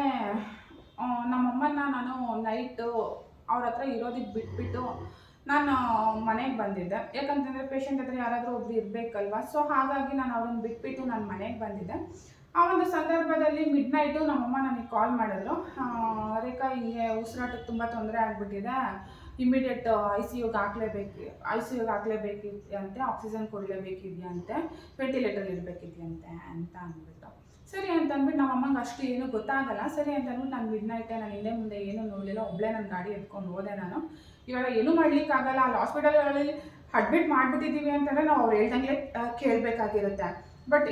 ನಮ್ಮಮ್ಮನ ನಾನು ನೈಟು ಅವ್ರ ಹತ್ರ ಇರೋದಕ್ಕೆ ಬಿಟ್ಬಿಟ್ಟು ನಾನು ಮನೆಗೆ ಬಂದಿದ್ದೆ. ಯಾಕಂತಂದರೆ ಪೇಷಂಟ್ ಹತ್ರ ಯಾರಾದರೂ ಒಬ್ರು ಇರಬೇಕಲ್ವ? ಸೊ ಹಾಗಾಗಿ ನಾನು ಅವ್ರನ್ನ ಬಿಟ್ಬಿಟ್ಟು ನಾನು ಮನೆಗೆ ಬಂದಿದ್ದೆ. ಆ ಒಂದು ಸಂದರ್ಭದಲ್ಲಿ ಮಿಡ್ ನೈಟು ನಮ್ಮಮ್ಮ ನನಗೆ ಕಾಲ್ ಮಾಡಿದ್ರು. ರೇಖಾ, ಹಿಂಗೆ ಉಸಿರಾಟಕ್ಕೆ ತುಂಬ ತೊಂದರೆ ಆಗಿಬಿಟ್ಟಿದೆ. ಇಮಿಡಿಯೇಟ್ ಐ ಸಿ ಯುಗೆ ಹಾಕ್ಲೇಬೇಕು ಐ ಸಿ ಯುಗೆ ಹಾಕ್ಲೇಬೇಕಿದೆಯಂತೆ ಆಕ್ಸಿಜನ್ ಕೊಡಲೇಬೇಕಿದೆಯಂತೆ ವೆಂಟಿಲೇಟರ್ ಇರಬೇಕಿದೆಯಂತೆ ಅಂತ ಅಂದ್ಬಿಟ್ಟು. ಸರಿ ಅಂತ ಅಂದ್ಬಿಟ್ಟು ನಮ್ಮ ಅಮ್ಮಂಗೆ ಅಷ್ಟು ಏನೂ ಗೊತ್ತಾಗಲ್ಲ. ಸರಿ ಅಂತ ನಾನು ಮಿಡ್ ನೈಟೇ ನಾನು ಹಿಂದೆ ಮುಂದೆ ಏನೂ ನೋಡಲಿಲ್ಲ. ಒಬ್ಬಳೇ ನನ್ನ ಗಾಡಿ ಎತ್ಕೊಂಡು ಹೋದೆ ನಾನು. ಇವಾಗ ಏನೂ ಮಾಡ್ಲಿಕ್ಕಾಗಲ್ಲ. ಅಲ್ಲಿ ಹಾಸ್ಪಿಟಲ್ಗಳಲ್ಲಿ ಅಡ್ಮಿಟ್ ಮಾಡಿಬಿಟ್ಟಿದ್ದೀವಿ ಅಂತಂದರೆ ನಾವು ಅವ್ರು ಹೇಳ್ದಂಗೆ ಕೇಳಬೇಕಾಗಿರುತ್ತೆ. ಬಟ್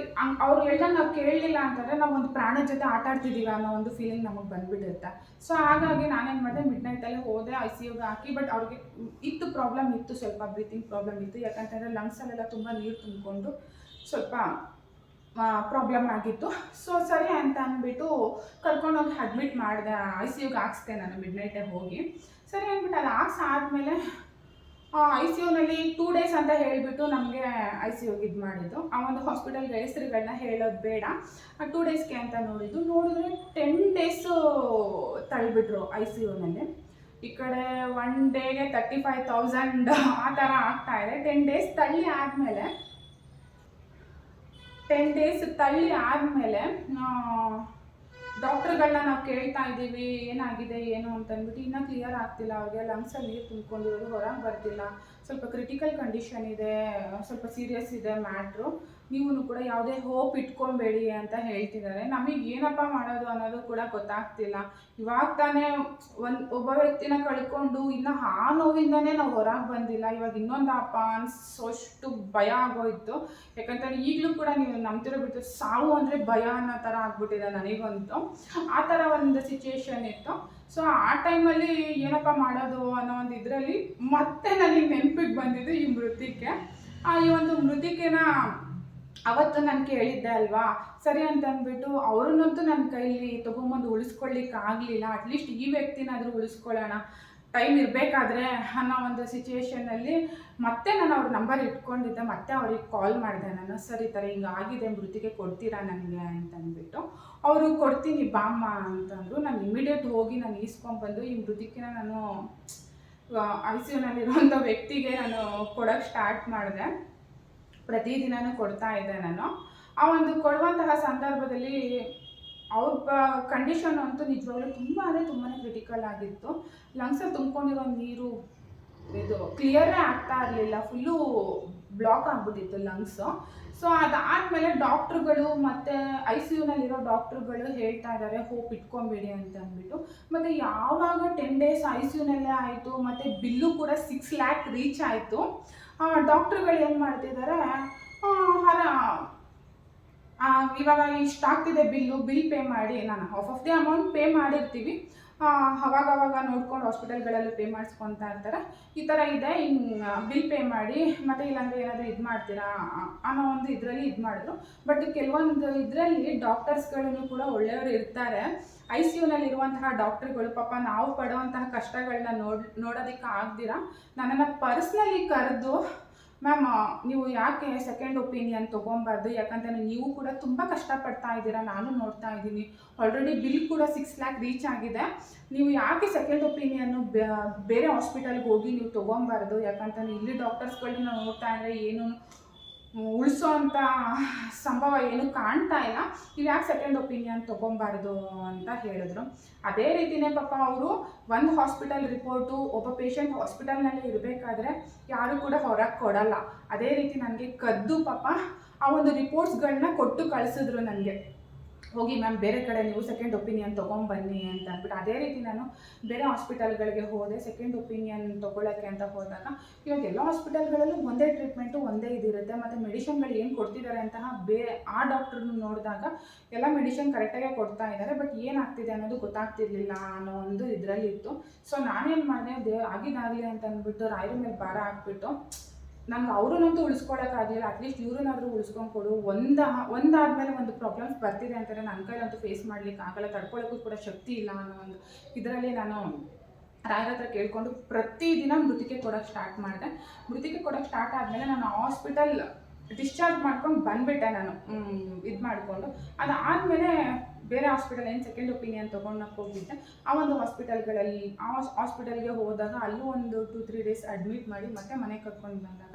ಅವ್ರು ಹೇಳ್ದಂಗೆ ನಾವು ಕೇಳಲಿಲ್ಲ ಅಂತಂದರೆ ನಾವು ಒಂದು ಪ್ರಾಣದ ಜೊತೆ ಆಟ ಆಡ್ತಿದ್ದೀವಿ ಅನ್ನೋ ಒಂದು ಫೀಲಿಂಗ್ ನಮಗೆ ಬಂದ್ಬಿಟ್ಟಿರುತ್ತೆ ಸೊ ಹಾಗಾಗಿ ನಾನೇನು ಮಾಡಿದೆ ಮಿಡ್ ನೈಟಲ್ಲೇ ಹೋದೆ ಐ ಸಿ ಯುಗೆ ಹಾಕಿ ಬಟ್ ಅವ್ರಿಗೆ ಇತ್ತು ಪ್ರಾಬ್ಲಮ್ ಇತ್ತು ಸ್ವಲ್ಪ ಬ್ರೀತಿಂಗ್ ಪ್ರಾಬ್ಲಮ್ ಇತ್ತು. ಯಾಕಂತಂದರೆ ಲಂಗ್ಸಲ್ಲೆಲ್ಲ ತುಂಬ ನೀರು ತುಂಬಿಕೊಂಡು ಸ್ವಲ್ಪ ಪ್ರಾಬ್ಲಮ್ ಆಗಿತ್ತು. ಸೊ ಸರಿ ಅಂತ ಅಂದ್ಬಿಟ್ಟು ಕರ್ಕೊಂಡೋಗಿ ಅಡ್ಮಿಟ್ ಮಾಡಿದೆ ಐ ಸಿ ಯುಗೆ ಹಾಕ್ಸ್ದೆ ನಾನು ಮಿಡ್ ನೈಟೇ ಹೋಗಿ. ಸರಿ ಅಂದ್ಬಿಟ್ಟು ಅದು ಹಾಕ್ಸಾದ್ಮೇಲೆ ಐ ಸಿ ಯುನಲ್ಲಿ ಟೂ ಡೇಸ್ ಅಂತ ಹೇಳಿಬಿಟ್ಟು ನಮಗೆ ಐ ಸಿ ಯುಗೆ ಇದು ಮಾಡಿದ್ದು. ಆ ಒಂದು ಹಾಸ್ಪಿಟಲ್ಗೆ ಹೆಸರುಗಳನ್ನ ಹೇಳೋದು ಬೇಡ. ಟೂ ಡೇಸ್ಗೆ ಅಂತ ನೋಡಿದ್ದು. ನೋಡಿದ್ರೆ ಟೆನ್ ಡೇಸು ತಳ್ಳಿಬಿಟ್ರು ಐ ಸಿ ಯುನಲ್ಲಿ ಈ ಕಡೆ ಒನ್ ಡೇಗೆ ತರ್ಟಿ ಫೈವ್ ತೌಸಂಡ್ ಆ ಥರ ಆಗ್ತಾ ಇದೆ. ಟೆನ್ ಡೇಸ್ ತಳ್ಳಿ ಆದಮೇಲೆ ಟೆನ್ ಡೇಸ್ ತಳ್ಳಿ ಆದಮೇಲೆ ಡಾಕ್ಟ್ರುಗಳನ್ನ ನಾವು ಕೇಳ್ತಾ ಇದ್ದೀವಿ, ಏನಾಗಿದೆ, ಏನು ಅಂತಂದ್ಬಿಟ್ಟು ಇನ್ನೂ ಕ್ಲಿಯರ್ ಆಗ್ತಿಲ್ಲ. ಅವ್ರಿಗೆ ಲಂಗ್ಸಲ್ಲಿ ನೀರು ತುಂಬ್ಕೊಂಡಿರೋದು ಹೊರಗೆ ಬರ್ತಿಲ್ಲ ಸ್ವಲ್ಪ ಕ್ರಿಟಿಕಲ್ ಕಂಡೀಷನ್ ಇದೆ, ಸ್ವಲ್ಪ ಸೀರಿಯಸ್ ಇದೆ ಮ್ಯಾಟ್ರು. ನೀವು ಕೂಡ ಯಾವುದೇ ಹೋಪ್ ಇಟ್ಕೊಬೇಡಿ ಅಂತ ಹೇಳ್ತಿದ್ದಾರೆ. ನಮಗೆ ಏನಪ್ಪ ಮಾಡೋದು ಅನ್ನೋದು ಕೂಡ ಗೊತ್ತಾಗ್ತಿಲ್ಲ. ಇವಾಗ ತಾನೇ ಒಂದು ಒಬ್ಬ ವ್ಯಕ್ತಿನ ಕಳ್ಕೊಂಡು ಇನ್ನು ಆ ನೋವಿಂದನೇ ನಾವು ಹೊರಗೆ ಬಂದಿಲ್ಲ. ಇವಾಗ ಇನ್ನೊಂದಪ್ಪ ಅನ್ಸೋಷ್ಟು ಭಯ ಆಗೋಯ್ತು. ಯಾಕಂತಂದ್ರೆ ಈಗಲೂ ಕೂಡ ನೀವು ನಂಬ್ತಿರೋ ಬಿಟ್ಟು ಸಾವು ಅಂದರೆ ಭಯ ಅನ್ನೋ ಥರ ಆಗ್ಬಿಟ್ಟಿದೆ ನನಗಂತೂ. ಆ ಥರ ಒಂದು ಸಿಚುಯೇಷನ್ ಇತ್ತು. ಸೊ ಆ ಟೈಮಲ್ಲಿ ಏನಪ್ಪ ಮಾಡೋದು ಅನ್ನೋ ಒಂದು ಇದರಲ್ಲಿ ಮತ್ತೆ ನನಗೆ ನೆನಪಿಗೆ ಬಂದಿದ್ದು ಈ ಮೃತಿಕೆ. ಈ ಒಂದು ಮೃತಿಕೆನ ಅವತ್ತು ನಾನು ಕೇಳಿದ್ದೆ ಅಲ್ವಾ? ಸರಿ ಅಂತ ಅಂದ್ಬಿಟ್ಟು ಅವ್ರನ್ನಂತೂ ನನ್ನ ಕೈಲಿ ತೊಗೊಂಬಂದು ಉಳಿಸ್ಕೊಳ್ಳಿಕ್ಕೆ ಆಗಲಿಲ್ಲ. ಅಟ್ಲೀಸ್ಟ್ ಈ ವ್ಯಕ್ತಿನಾದರೂ ಉಳಿಸ್ಕೊಳ್ಳೋಣ. ಟೈಮ್ ಇರಬೇಕಾದ್ರೆ ಅನ್ನೋ ಒಂದು ಸಿಚುಯೇಷನಲ್ಲಿ ಮತ್ತೆ ನಾನು ಅವ್ರ ನಂಬರ್ ಇಟ್ಕೊಂಡಿದ್ದೆ. ಮತ್ತೆ ಅವ್ರಿಗೆ ಕಾಲ್ ಮಾಡಿದೆ ನಾನು. ಸರಿ ಈ ಥರ ಹಿಂಗೆ ಆಗಿದೆ, ಮೃತಿಗೆ ಕೊಡ್ತೀರಾ ನನಗೆ ಅಂತ ಅಂದ್ಬಿಟ್ಟು ಅವರು ಕೊಡ್ತೀನಿ ಬಾಮ್ಮ ಅಂತಂದರು. ನಾನು ಇಮಿಡಿಯೇಟ್ ಹೋಗಿ ನಾನು ಈಸ್ಕೊಂಡ್ಬಂದು ಈ ಮೃತಿಗೆ ನಾನು ಐ ಸಿ ಯುನಲ್ಲಿರುವಂಥ ವ್ಯಕ್ತಿಗೆ ನಾನು ಕೊಡೋಕ್ಕೆ ಸ್ಟಾರ್ಟ್ ಮಾಡಿದೆ. ಪ್ರತಿದಿನನೂ ಕೊಡ್ತಾ ಇದ್ದೆ ನಾನು. ಆ ಒಂದು ಕೊಡುವಂತಹ ಸಂದರ್ಭದಲ್ಲಿ ಅವ್ರ ಕಂಡೀಷನ್ ಅಂತೂ ನಿಜವಾಗ್ಲೂ ತುಂಬ ಅಂದರೆ ತುಂಬಾ ಕ್ರಿಟಿಕಲ್ ಆಗಿತ್ತು. ಲಂಗ್ಸಲ್ಲಿ ತುಂಬ್ಕೊಂಡಿರೋ ನೀರು ಇದು ಕ್ಲಿಯರೇ ಆಗ್ತಾ ಇರಲಿಲ್ಲ ಫುಲ್ಲು ಬ್ಲಾಕ್ ಆಗ್ಬಿಟ್ಟಿತ್ತು ಲಂಗ್ಸು ಸೊ ಅದಾದಮೇಲೆ ಡಾಕ್ಟ್ರುಗಳು ಮತ್ತು ಐ ಸಿ ಯುನಲ್ಲಿರೋ ಡಾಕ್ಟ್ರುಗಳು ಹೇಳ್ತಾ ಇದ್ದಾರೆ, ಹೋಪ್ ಇಟ್ಕೊಬೇಡಿ ಅಂತ ಅಂದ್ಬಿಟ್ಟು. ಮತ್ತು ಯಾವಾಗ ಟೆನ್ ಡೇಸ್ ಐ ಸಿ ಯುನಲ್ಲೇ ಆಯಿತು, ಮತ್ತು ಬಿಲ್ಲು ಕೂಡ ಸಿಕ್ಸ್ ಲ್ಯಾಕ್ ರೀಚ್ ಆಯಿತು. ಡಾಕ್ಟ್ರುಗಳು ಏನು ಮಾಡ್ತಿದ್ದಾರೆ ಹರ ಇವಾಗ ಇಷ್ಟಾಗ್ತಿದೆ ಬಿಲ್ಲು, ಬಿಲ್ ಪೇ ಮಾಡಿ, ನಾನು half of the amount pay ಮಾಡಿರ್ತೀವಿ. ಆ, ಅವಾಗ ಅವಾಗ ನೋಡ್ಕೊಂಡು ಹಾಸ್ಪಿಟಲ್ಗಳಲ್ಲಿ ಪೇ ಮಾಡಿಸ್ಕೊತಾ ಇರ್ತಾರೆ. ಈ ಥರ ಇದೆ. ಹಿಂಗೆ ಬಿಲ್ ಪೇ ಮಾಡಿ ಮತ್ತು ಇಲ್ಲಾಂದರೆ ಏನಾದರೂ ಇದು ಮಾಡ್ತೀರಾ ಅನ್ನೋ ಒಂದು ಇದರಲ್ಲಿ ಇದು ಮಾಡಿದ್ರು. ಬಟ್ ಕೆಲವೊಂದು ಇದರಲ್ಲಿ ಡಾಕ್ಟರ್ಸ್ಗಳನ್ನು ಕೂಡ ಒಳ್ಳೆಯವರು ಇರ್ತಾರೆ. ಐ ಸಿ ಯುನಲ್ಲಿ ಇರುವಂತಹ ಡಾಕ್ಟರ್ಗಳು ಪಾಪ ನಾವು ಪಡುವಂತಹ ಕಷ್ಟಗಳನ್ನ ನೋಡ್ ನೋಡೋದಕ್ಕೆ ಆಗ್ದಿರ. ನನ್ನನ್ನು ಪರ್ಸ್ನಲಿ ಕರೆದು ಮ್ಯಾಮ್ ನೀವು ಯಾಕೆ ಸೆಕೆಂಡ್ ಒಪಿನಿಯನ್ ತೊಗೊಬಾರ್ದು? ಯಾಕಂತಂದರೆ ನೀವು ಕೂಡ ತುಂಬ ಕಷ್ಟಪಡ್ತಾ ಇದ್ದೀರಾ. ನಾನು ನೋಡ್ತಾ ಇದ್ದೀನಿ. ಆಲ್ರೆಡಿ ಬಿಲ್ ಕೂಡ ಸಿಕ್ಸ್ ಲ್ಯಾಕ್ ರೀಚ್ ಆಗಿದೆ. ನೀವು ಯಾಕೆ ಸೆಕೆಂಡ್ ಒಪಿನಿಯನ್ನು ಬೇರೆ ಹಾಸ್ಪಿಟಲ್ಗೆ ಹೋಗಿ ನೀವು ತೊಗೊಬಾರ್ದು? ಯಾಕಂತಂದ್ರೆ ಇಲ್ಲಿ ಡಾಕ್ಟರ್ಸ್ಗಳನ್ನ ನೋಡ್ತಾ ಇದ್ದರೆ ಏನು ಉಳಿಸೋ ಅಂತ ಸಂಭವ ಏನು ಕಾಣ್ತಾ ಇಲ್ಲ. ನೀವು ಯಾಕೆ ಸೆಕೆಂಡ್ ಒಪಿನಿಯನ್ ತೊಗೊಬಾರ್ದು ಅಂತ ಹೇಳಿದ್ರು. ಅದೇ ರೀತಿನೇ ಪಾಪ ಅವರು ಒಂದು ಹಾಸ್ಪಿಟಲ್ ರಿಪೋರ್ಟು ಒಬ್ಬ ಪೇಷಂಟ್ ಹಾಸ್ಪಿಟಲ್ನಲ್ಲಿ ಇರಬೇಕಾದ್ರೆ ಯಾರು ಕೂಡ ಹೊರಗೆ ಕೊಡಲ್ಲ. ಅದೇ ರೀತಿ ನನಗೆ ಕದ್ದು ಪಾಪ ಆ ಒಂದು ರಿಪೋರ್ಟ್ಸ್ಗಳನ್ನ ಕೊಟ್ಟು ಕಳಿಸಿದ್ರು ನನಗೆ ಹೋಗಿ ಮ್ಯಾಮ್ ಬೇರೆ ಕಡೆ ನೀವು ಸೆಕೆಂಡ್ ಒಪಿನಿಯನ್ ತೊಗೊಂಬನ್ನಿ ಅಂತ ಅಂದ್ಬಿಟ್ಟು ಅದೇ ರೀತಿ ನಾನು ಬೇರೆ ಹಾಸ್ಪಿಟಲ್ಗಳಿಗೆ ಹೋದೆ ಸೆಕೆಂಡ್ ಒಪಿನಿಯನ್ ತೊಗೊಳಕ್ಕೆ ಅಂತ ಹೋದಾಗ ಇವಾಗ ಎಲ್ಲ ಹಾಸ್ಪಿಟಲ್ಗಳಲ್ಲೂ ಒಂದೇ ಟ್ರೀಟ್ಮೆಂಟು ಒಂದೇ ಇದಿರುತ್ತೆ. ಮತ್ತು ಮೆಡಿಷನ್ಗಳು ಏನು ಕೊಡ್ತಿದ್ದಾರೆ ಅಂತಹ ಬೇ, ಆ ಡಾಕ್ಟ್ರನ್ನ ನೋಡಿದಾಗ ಎಲ್ಲ ಮೆಡಿಷನ್ ಕರೆಕ್ಟಾಗೆ ಕೊಡ್ತಾ ಇದ್ದಾರೆ. ಬಟ್ ಏನಾಗ್ತಿದೆ ಅನ್ನೋದು ಗೊತ್ತಾಗ್ತಿರ್ಲಿಲ್ಲ ಅನ್ನೋ ಒಂದು ಇದರಲ್ಲಿತ್ತು ಸೊ ನಾನೇನು ಮಾಡಿದೆ, ದೇ ಆಗಿದ್ದಾಗಲಿ ಅಂತ ಅಂದ್ಬಿಟ್ಟು ರಾಯರ ಮೇಲೆ ಭಾರ ಹಾಕ್ಬಿಟ್ಟು ನಂಗೆ ಅವ್ರನ್ನಂತೂ ಉಳಿಸ್ಕೊಳಕ್ಕಾಗಲಿಲ್ಲ ಅಟ್ಲೀಸ್ಟ್ ಇವ್ರನ್ನಾದ್ರೂ ಉಳಿಸ್ಕೊಂಡು ಕೊಡು. ಒಂದು ಒಂದಾದ್ಮೇಲೆ ಒಂದು ಪ್ರಾಬ್ಲಮ್ಸ್ ಬರ್ತಿದೆ ಅಂತಾರೆ ನನ್ನ ಕೈಲಂತೂ ಫೇಸ್ ಮಾಡ್ಲಿಕ್ಕೆ ಆಗಲ್ಲ. ತಡ್ಕೊಳ್ಳೋಕ್ಕೂ ಕೂಡ ಶಕ್ತಿ ಇಲ್ಲ ಅನ್ನೋ ಒಂದು ಇದರಲ್ಲಿ ನಾನು ರಾಯರ ಹತ್ರ ಕೇಳ್ಕೊಂಡು ಪ್ರತಿದಿನ ಮೃತಿಕೆ ಕೊಡೋಕ್ಕೆ ಸ್ಟಾರ್ಟ್ ಮಾಡಿದೆ. ಮೃತಿಕೆ ಕೊಡೋಕ್ಕೆ ಸ್ಟಾರ್ಟ್ ಆದಮೇಲೆ ನಾನು ಹಾಸ್ಪಿಟಲ್ ಡಿಸ್ಚಾರ್ಜ್ ಮಾಡ್ಕೊಂಡು ಬಂದುಬಿಟ್ಟೆ ನಾನು. ಇದು ಮಾಡಿಕೊಂಡು. ಅದಾದಮೇಲೆ ಬೇರೆ ಹಾಸ್ಪಿಟಲ್ ಏನು ಸೆಕೆಂಡ್ ಒಪಿನಿಯನ್ ತೊಗೊಂಡಕ್ಕೆ ಹೋಗಿದ್ದೆ ಆ ಒಂದು ಹಾಸ್ಪಿಟಲ್ಗಳಲ್ಲಿ ಆ ಹಾಸ್ಪಿಟಲ್ಗೆ ಹೋದಾಗ ಅಲ್ಲೂ ಒಂದು ಟೂ ತ್ರೀ ಡೇಸ್ ಅಡ್ಮಿಟ್ ಮಾಡಿ ಮತ್ತೆ ಮನೆಗೆ ಕರ್ಕೊಂಡು ಬಂದಾಗ,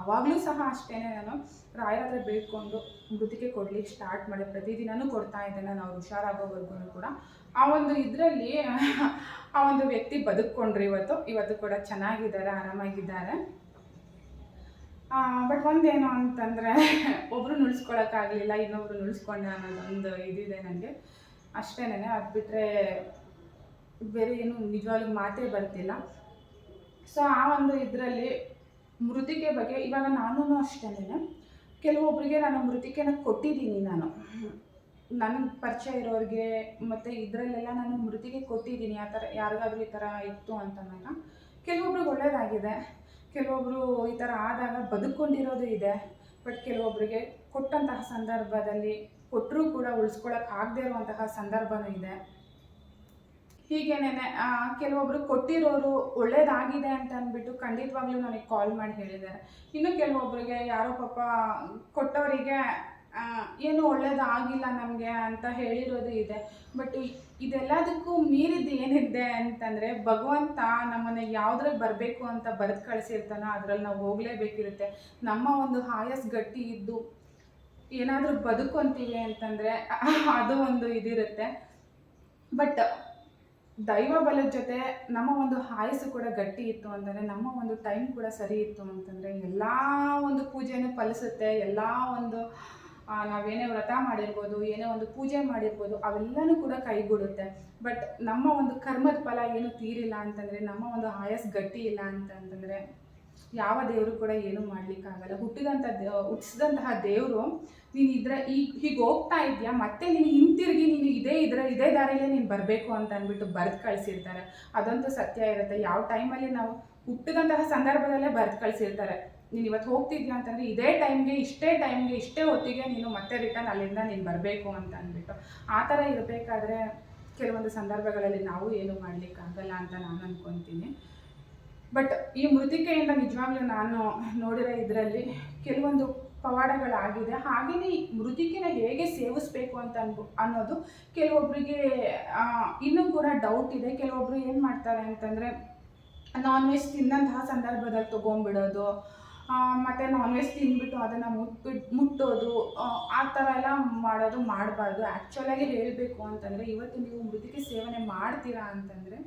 ಆವಾಗಲೂ ಸಹ ಅಷ್ಟೇ ನಾನು ರಾಯರ ಬೇಡ್ಕೊಂಡು ಮೃತಿಕೆ ಕೊಡ್ಲಿಕ್ಕೆ ಸ್ಟಾರ್ಟ್ ಮಾಡಿ, ಪ್ರತಿದಿನನೂ ಕೊಡ್ತಾ ಇದ್ದೆ ನಾನು, ಅವ್ರು ಹುಷಾರಾಗೋವರೆಗೂ ಕೂಡ. ಆ ಒಂದು ಇದರಲ್ಲಿ ಆ ಒಂದು ವ್ಯಕ್ತಿ ಬದುಕೊಂಡ್ರಿ ಇವತ್ತು. ಇವತ್ತು ಕೂಡ ಚೆನ್ನಾಗಿದ್ದಾರೆ, ಆರಾಮಾಗಿದ್ದಾರೆ. ಬಟ್ ಒಂದೇನು ಅಂತಂದರೆ ಒಬ್ಬರು ನುಳ್ಸ್ಕೊಳಕ್ಕಾಗಲಿಲ್ಲ, ಇನ್ನೊಬ್ರು ನುಳ್ಸ್ಕೊಂಡೆ ಅನ್ನೋದೊಂದು ಇದಿದೆ ನನಗೆ ಅಷ್ಟೇನೆ, ಅದು ಬಿಟ್ಟರೆ ಬೇರೆ ಏನು ನಿಜವಾಗ್ಲೂ ಮಾತೇ ಬರ್ತಿಲ್ಲ. ಸೊ ಆ ಒಂದು ಇದರಲ್ಲಿ ಮೃತಿಕೆ ಬಗ್ಗೆ ಇವಾಗ ನಾನು ಅಷ್ಟೇನೆ ಕೆಲವೊಬ್ಬರಿಗೆ ನಾನು ಮೃತಿಕೆನ ಕೊಟ್ಟಿದ್ದೀನಿ ನಾನು. ನನಗೆ ಪರಿಚಯ ಇರೋರಿಗೆ, ಮತ್ತು ಇದರಲ್ಲೆಲ್ಲ ನಾನು ಮೃತಿಗೆ ಕೊಟ್ಟಿದ್ದೀನಿ, ಆ ಥರ ಯಾರಿಗಾದ್ರೂ ಈ ಥರ ಇತ್ತು ಅಂತಂದಾಗ ಕೆಲವೊಬ್ರಿಗೆ ಒಳ್ಳೆಯದಾಗಿದೆ ಕೆಲವೊಬ್ಬರು ಈ ಥರ ಆದಾಗ ಬದುಕೊಂಡಿರೋದು ಇದೆ, ಬಟ್ ಕೆಲವೊಬ್ಬರಿಗೆ ಕೊಟ್ಟಂತಹ ಸಂದರ್ಭದಲ್ಲಿ ಕೊಟ್ಟರೂ ಕೂಡ ಉಳಿಸ್ಕೊಳಕ್ಕೆ ಆಗದೇ ಇರುವಂತಹ ಸಂದರ್ಭನೂ ಇದೆ. ಹೀಗೇನೆ ಕೆಲವೊಬ್ರು ಕೊಟ್ಟಿರೋರು ಒಳ್ಳೇದಾಗಿದೆ ಅಂತ ಅಂದ್ಬಿಟ್ಟು ಖಂಡಿತವಾಗ್ಲೂ ನನಗೆ ಕಾಲ್ ಮಾಡಿ ಹೇಳಿದ್ದಾರೆ. ಇನ್ನು ಕೆಲವೊಬ್ಬರಿಗೆ ಯಾರೋ ಪಾಪ ಕೊಟ್ಟವರಿಗೆ ಏನು ಒಳ್ಳೇದಾಗಿಲ್ಲ ನಮಗೆ ಅಂತ ಹೇಳಿರೋದು ಇದೆ. ಬಟ್ ಇದೆಲ್ಲದಕ್ಕೂ ಮೀರಿದ್ದು ಏನಿದೆ ಅಂತಂದರೆ ಭಗವಂತ ನಮ್ಮನ್ನು ಯಾವುದ್ರಲ್ಲಿ ಬರಬೇಕು ಅಂತ ಬರೆದು ಕಳಿಸಿರ್ತಾನೋ ಅದರಲ್ಲಿ ನಾವು ಹೋಗಲೇಬೇಕಿರುತ್ತೆ. ನಮ್ಮ ಒಂದು ಹಾಯಸ್ ಗಟ್ಟಿ ಇದ್ದು ಏನಾದರೂ ಬದುಕೊಂತೀವಿ ಅಂತಂದರೆ (laughs) ಅದು ಒಂದು ಇದಿರುತ್ತೆ. ಬಟ್ ದೈವ ಬಲದ ಜೊತೆ ನಮ್ಮ ಒಂದು ಆಯಸ್ಸು ಕೂಡ ಗಟ್ಟಿ ಇತ್ತು ಅಂತಂದರೆ, ನಮ್ಮ ಒಂದು ಟೈಮ್ ಕೂಡ ಸರಿ ಇತ್ತು ಅಂತಂದರೆ ಎಲ್ಲ ಒಂದು ಪೂಜೆನೂ ಫಲಿಸುತ್ತೆ, ಎಲ್ಲ ಒಂದು ನಾವೇನೇ ವ್ರತ ಮಾಡಿರ್ಬೋದು, ಏನೇ ಒಂದು ಪೂಜೆ ಮಾಡಿರ್ಬೋದು, ಅವೆಲ್ಲನೂ ಕೂಡ ಕೈಗೂಡುತ್ತೆ. ಬಟ್ ನಮ್ಮ ಒಂದು ಕರ್ಮದ ಫಲ ಏನು ತೀರಿಲ್ಲ ಅಂತಂದರೆ, ನಮ್ಮ ಒಂದು ಆಯಸ್ ಗಟ್ಟಿ ಇಲ್ಲ ಅಂತಂತಂದರೆ ಯಾವ ದೇವರು ಕೂಡ ಏನು ಮಾಡ್ಲಿಕ್ಕಾಗಲ್ಲ. ಹುಟ್ಟಿದಂಥ ದೇ, ಹುಟ್ಟಿಸಿದಂತಹ ದೇವರು, ನೀನು ಇದ್ರ ಈಗ ಹೀಗೆ ಹೋಗ್ತಾ ಇದೆಯಾ, ಮತ್ತೆ ನೀನು ಹಿಂತಿರುಗಿ, ನೀನು ಇದೇ ಇದರ, ಇದೇ ದಾರಿಯಲ್ಲೇ ನೀನು ಬರಬೇಕು ಅಂತ ಅಂದ್ಬಿಟ್ಟು ಬರೆದು ಕಳಿಸಿರ್ತಾರೆ. ಅದಂತೂ ಸತ್ಯ ಇರುತ್ತೆ. ಯಾವ ಟೈಮಲ್ಲಿ ನಾವು ಹುಟ್ಟಿದಂತಹ ಸಂದರ್ಭದಲ್ಲೇ ಬರೆದು ಕಳಿಸಿರ್ತಾರೆ. ನೀನು ಇವತ್ತು ಹೋಗ್ತಿದ್ಯಾ ಅಂತಂದರೆ, ಇದೇ ಟೈಮ್ಗೆ ಇಷ್ಟೇ ಟೈಮ್ಗೆ ಇಷ್ಟೇ ಹೊತ್ತಿಗೆ ನೀನು ಮತ್ತೆ ರಿಟರ್ನ್ ಅಲ್ಲಿಂದ ನೀನು ಬರಬೇಕು ಅಂತ ಅಂದ್ಬಿಟ್ಟು. ಆ ಥರ ಇರಬೇಕಾದ್ರೆ ಕೆಲವೊಂದು ಸಂದರ್ಭಗಳಲ್ಲಿ ನಾವು ಏನು ಮಾಡಲಿಕ್ಕಾಗಲ್ಲ ಅಂತ ನಾನು ಅಂದ್ಕೊತೀನಿ ಬಟ್ ಈ ಮೃತಿಕೆಯಿಂದ ನಿಜವಾಗ್ಲೂ ನಾನು ನೋಡಿರೋ ಇದರಲ್ಲಿ ಕೆಲವೊಂದು ಪವಾಡಗಳಾಗಿದೆ. ಹಾಗೆಯೇ ಮೃತಿಕೆನ ಹೇಗೆ ಸೇವಿಸ್ಬೇಕು ಅಂತ ಅನ್ಬ, ಅನ್ನೋದು ಕೆಲವೊಬ್ಬರಿಗೆ ಇನ್ನೂ ಕೂಡ ಡೌಟ್ ಇದೆ. ಕೆಲವೊಬ್ಬರು ಏನು ಮಾಡ್ತಾರೆ ಅಂತಂದರೆ ನಾನ್ ವೆಜ್ ತಿನ್ನಂತಹ ಸಂದರ್ಭದಲ್ಲಿ ತೊಗೊಂಬಿಡೋದು ಮತ್ತು ನಾನ್ ವೆಜ್ ತಿಂದ್ಬಿಟ್ಟು ಅದನ್ನು ಮುಟ್ಬಿಟ್ಟು ಮುಟ್ಟೋದು ಆ, ಥರ ಎಲ್ಲ ಮಾಡೋದು ಮಾಡಬಾರ್ದು. ಆ್ಯಕ್ಚುಲಾಗಿ ಹೇಳಬೇಕು ಅಂತಂದರೆ ಇವತ್ತು ನೀವು ಮೃದಿಕೆ ಸೇವನೆ ಮಾಡ್ತೀರಾ ಅಂತಂದರೆ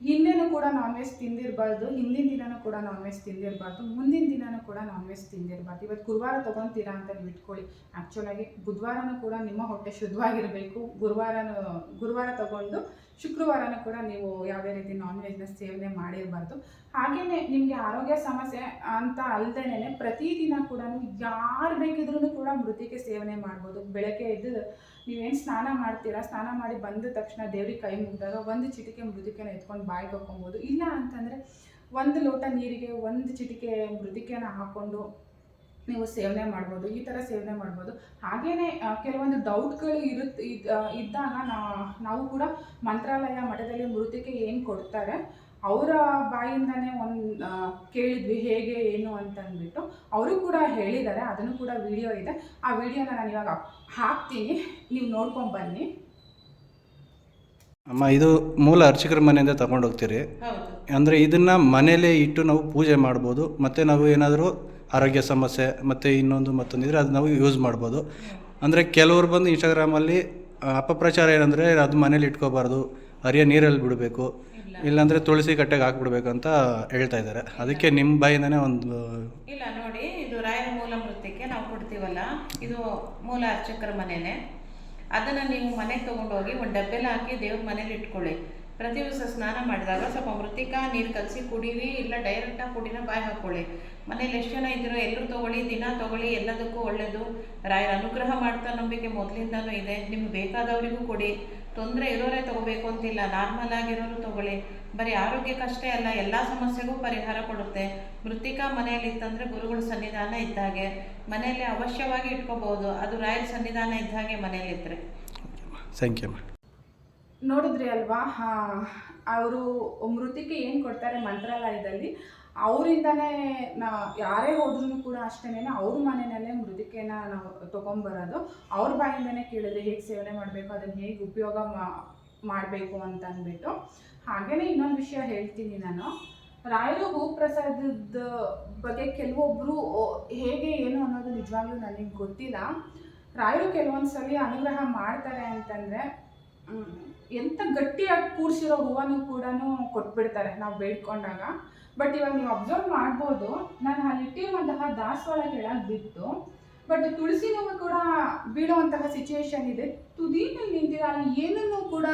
ಹಿಂದೆನೂ ಕೂಡ ನಾನ್ ವೆಜ್ ತಿಂದಿರಬಾರ್ದು ಹಿಂದಿನ ದಿನನೂ ಕೂಡ ನಾನ್ ವೆಜ್ ತಿಂದಿರಬಾರ್ದು ಮುಂದಿನ ದಿನನೂ ಕೂಡ ನಾನ್ ವೆಜ್ ತಿಂದಿರಬಾರ್ದು. ಇವತ್ತು ಗುರುವಾರ ತೊಗೊತೀರಾ ಅಂತ ನೀವು ಇಟ್ಕೊಳ್ಳಿ ಆ್ಯಕ್ಚುಲಾಗಿ ಬುಧವಾರನೂ ಕೂಡ ನಿಮ್ಮ ಹೊಟ್ಟೆ ಶುದ್ಧವಾಗಿರಬೇಕು. ಗುರುವಾರನೂ ಗುರುವಾರ ತೊಗೊಂಡು ಶುಕ್ರವಾರನೂ ಕೂಡ ನೀವು ಯಾವುದೇ ರೀತಿ ನಾನ್ ವೆಜ್ನ ಸೇವನೆ ಮಾಡಿರಬಾರ್ದು. ಹಾಗೆಯೇ ನಿಮಗೆ ಆರೋಗ್ಯ ಸಮಸ್ಯೆ ಅಂತ ಅಲ್ಲದೇನೆ ಪ್ರತಿದಿನ ಕೂಡ ಯಾರು ಬೇಕಿದ್ರೂ ಕೂಡ ಮೃತಿಕೆ ಸೇವನೆ ಮಾಡ್ಬೋದು. ಬೆಳಗ್ಗೆ ಎದ್ದು ನೀವೇನು ಸ್ನಾನ ಮಾಡ್ತೀರಾ, ಸ್ನಾನ ಮಾಡಿ ಬಂದ ತಕ್ಷಣ ದೇವ್ರಿಗೆ ಕೈ ಮುಗಿದಾಗ ಒಂದು ಚಿಟಿಕೆ ಮೃತಿಕೆನ ಎತ್ಕೊಂಡು ಬಾಯಿ ಹಾಕೊಬೋದು ಇಲ್ಲ ಅಂತಂದರೆ ಒಂದು ಲೋಟ ನೀರಿಗೆ, ಒಂದು ಚಿಟಿಕೆ ಮೃತಿಕೆನ ಹಾಕ್ಕೊಂಡು ನೀವು ಸೇವನೆ ಮಾಡ್ಬೋದು ಈ ಥರ ಸೇವನೆ ಮಾಡ್ಬೋದು. ಹಾಗೆಯೇ ಕೆಲವೊಂದು ಡೌಟ್ಗಳು ಇರುತ್ತೆ ಇದ್- ಇದ್ದಾಗ ನಾ- ನಾವು ಕೂಡ ಮಂತ್ರಾಲಯ ಮಠದಲ್ಲಿ ಮೃತಿಕೆ ಏನು ಕೊಡ್ತಾರೆ ಅವರ ಬಾಯಿಂದನೇ ಒಂದು ಕೇಳಿದ್ವಿ ಹೇಗೆ ಏನು ಅಂತ ಅಂದ್ಬಿಟ್ಟು ಅವರು ಕೂಡ ಹೇಳಿದ್ದಾರೆ ಅದನ್ನು ಕೂಡ ವಿಡಿಯೋ ಇದೆ. ಆ ವಿಡಿಯೋನ ನಾನು ಇವಾಗ ಹಾಕ್ತೀನಿ ನೀವು ನೋಡ್ಕೊಂಡು ಬನ್ನಿ. ಅಮ್ಮ ಇದು ಮೂಲ ಅರ್ಚಕರ ಮನೆಯಿಂದ ತಗೊಂಡು ಹೋಗ್ತೀರಿ. ಹೌದು. ಅಂದರೆ ಇದನ್ನು ಮನೇಲೇ ಇಟ್ಟು ನಾವು ಪೂಜೆ ಮಾಡ್ಬೋದು ಮತ್ತು ನಾವು ಏನಾದರೂ ಆರೋಗ್ಯ ಸಮಸ್ಯೆ ಮತ್ತು ಇನ್ನೊಂದು ಮತ್ತೊಂದಿದ್ರೆ ಅದು ನಾವು ಯೂಸ್ ಮಾಡ್ಬೋದು. ಅಂದರೆ ಕೆಲವರು ಬಂದು ಇನ್ಸ್ಟಾಗ್ರಾಮಲ್ಲಿ ಅಪಪ್ರಚಾರ ಏನಂದರೆ ಅದು ಮನೇಲಿ ಇಟ್ಕೋಬಾರ್ದು ಹರಿಯ ನೀರಲ್ಲಿ ಬಿಡಬೇಕು ಇಲ್ಲ ಇಲ್ಲಾಂದರೆ ತುಳಸಿ ಕಟ್ಟೆಗೆ ಹಾಕ್ಬಿಡ್ಬೇಕು ಅಂತ ಹೇಳ್ತಾ ಇದ್ದಾರೆ. ಅದಕ್ಕೆ ನಿಮ್ಮ ಬಾಯಿಂದನೇ ಒಂದು ಇಲ್ಲ, ನೋಡಿ, ಇದು ರಾಯರ ಮೂಲ ಮೃತ್ಯಕ್ಕೆ ನಾವು ಕೊಡ್ತೀವಲ್ಲ, ಇದು ಮೂಲ ಅರ್ಚಕರ ಮನೆನೇ. ಅದನ್ನು ನೀವು ಮನೆಗೆ ತೊಗೊಂಡೋಗಿ ಒಂದು ಡಬ್ಬೆಲ್ಲ ಹಾಕಿ ದೇವ್ರ ಮನೇಲಿ ಇಟ್ಕೊಳ್ಳಿ. ಪ್ರತಿ ದಿವಸ ಸ್ನಾನ ಮಾಡಿದಾಗ ಸ್ವಲ್ಪ ಮೃತಿಕಾ ನೀರು ಕಲಸಿ ಕುಡೀರಿ ಇಲ್ಲ ಡೈರೆಕ್ಟಾಗಿ ಕುಡಿನ ಬಾಯಿ ಹಾಕ್ಕೊಳ್ಳಿ ಮನೇಲಿ ಎಷ್ಟು ಜನ ಇದ್ದೀರೋ ಎಲ್ಲರೂ ತೊಗೊಳ್ಳಿ, ದಿನ ತೊಗೊಳ್ಳಿ, ಎಲ್ಲದಕ್ಕೂ ಒಳ್ಳೆಯದು ರಾಯರ ಅನುಗ್ರಹ ಮಾಡ್ತಾ ನಂಬಿಕೆ ಮೊದಲಿಂದನೂ ಇದೆ. ನಿಮ್ಗೆ ಬೇಕಾದವರಿಗೂ ಕೊಡಿ. ತೊಂದರೆ ಇರೋರೇ ತಗೋಬೇಕು ಅಂತಿಲ್ಲ. ನಾರ್ಮಲ್ ಆಗಿರೋರು ತಗೊಳ್ಳಿ. ಬರೀ ಆರೋಗ್ಯಕ್ಕಷ್ಟೇ ಅಲ್ಲ, ಎಲ್ಲ ಸಮಸ್ಯೆಗೂ ಪರಿಹಾರ ಕೊಡುತ್ತೆ. ಮೃತಿಕಾ ಮನೆಯಲ್ಲಿ ಇತ್ತಂದ್ರೆ ಗುರುಗಳ ಸನ್ನಿಧಾನ ಇದ್ದಾಗೆ ಮನೆಯಲ್ಲಿ ಅವಶ್ಯವಾಗಿ ಇಟ್ಕೋಬಹುದು ಅದು ರಾಯರ ಸನ್ನಿಧಾನ ಇದ್ದಾಗೆ ಮನೆಯಲ್ಲಿ ಇದ್ರೆ. ಥ್ಯಾಂಕ್ ಯು ನೋಡಿದ್ರಿ ಅಲ್ವಾ? ಅವರು ಮೃತಿಕೆ ಏನು ಕೊಡ್ತಾರೆ ಮಂತ್ರಾಲಯದಲ್ಲಿ? ಅವರಿಂದನೇ ನಾ, ಯಾರೇ ಹೋದ್ರೂ ಕೂಡ ಅಷ್ಟೇ ಅವ್ರ ಮನೆಯಲ್ಲೇ ಮೃತಿಕೆನ ನಾವು ತೊಗೊಂಬರೋದು. ಅವ್ರ ಬಾಯಿಂದನೇ ಕೇಳಿದ್ರೆ ಹೇಗೆ ಸೇವನೆ ಮಾಡಬೇಕು, ಅದನ್ನು ಹೇಗೆ ಉಪಯೋಗ ಮಾಡಬೇಕು ಅಂತ ಅಂದ್ಬಿಟ್ಟು ಹಾಗೆಯೇ ಇನ್ನೊಂದು ವಿಷಯ ಹೇಳ್ತೀನಿ ನಾನು. ರಾಯರು ಭೂಪ್ರಸಾದದ ಬಗ್ಗೆ ಕೆಲವೊಬ್ಬರು ಹೇಗೆ ಏನು ಅನ್ನೋದು ನಿಜವಾಗ್ಲೂ ನನಗೆ ಗೊತ್ತಿಲ್ಲ. ರಾಯರು ಕೆಲವೊಂದು ಸಲ ಅನುಗ್ರಹ ಮಾಡ್ತಾರೆ ಅಂತಂದರೆ ಎಂಥ ಗಟ್ಟಿಯಾಗಿ ಕೂರ್ಸಿರೋ ಹೂವನ್ನು ಕೂಡ ಕೊಟ್ಬಿಡ್ತಾರೆ ನಾವು ಬೇಡ್ಕೊಂಡಾಗ. ಬಟ್ ಇವಾಗ ನೀವು ಅಬ್ಸರ್ವ್ ಮಾಡ್ಬೋದು, ನಾನು ಅಲ್ಲಿ ಇಟ್ಟಿರುವಂತಹ ದಾಸವಾಳ ಕೆಳಗೆ ಬಿತ್ತು. ಬಟ್ ತುಳಸಿ ನೂ ಕೂಡ ಬೀಳುವಂತಹ ಸಿಚುವೇಶನ್ ಇದೆ. ತುದಿನಲ್ಲಿ ನಿಂತಿದೆ, ಅಲ್ಲಿ ಏನನ್ನು ಕೂಡ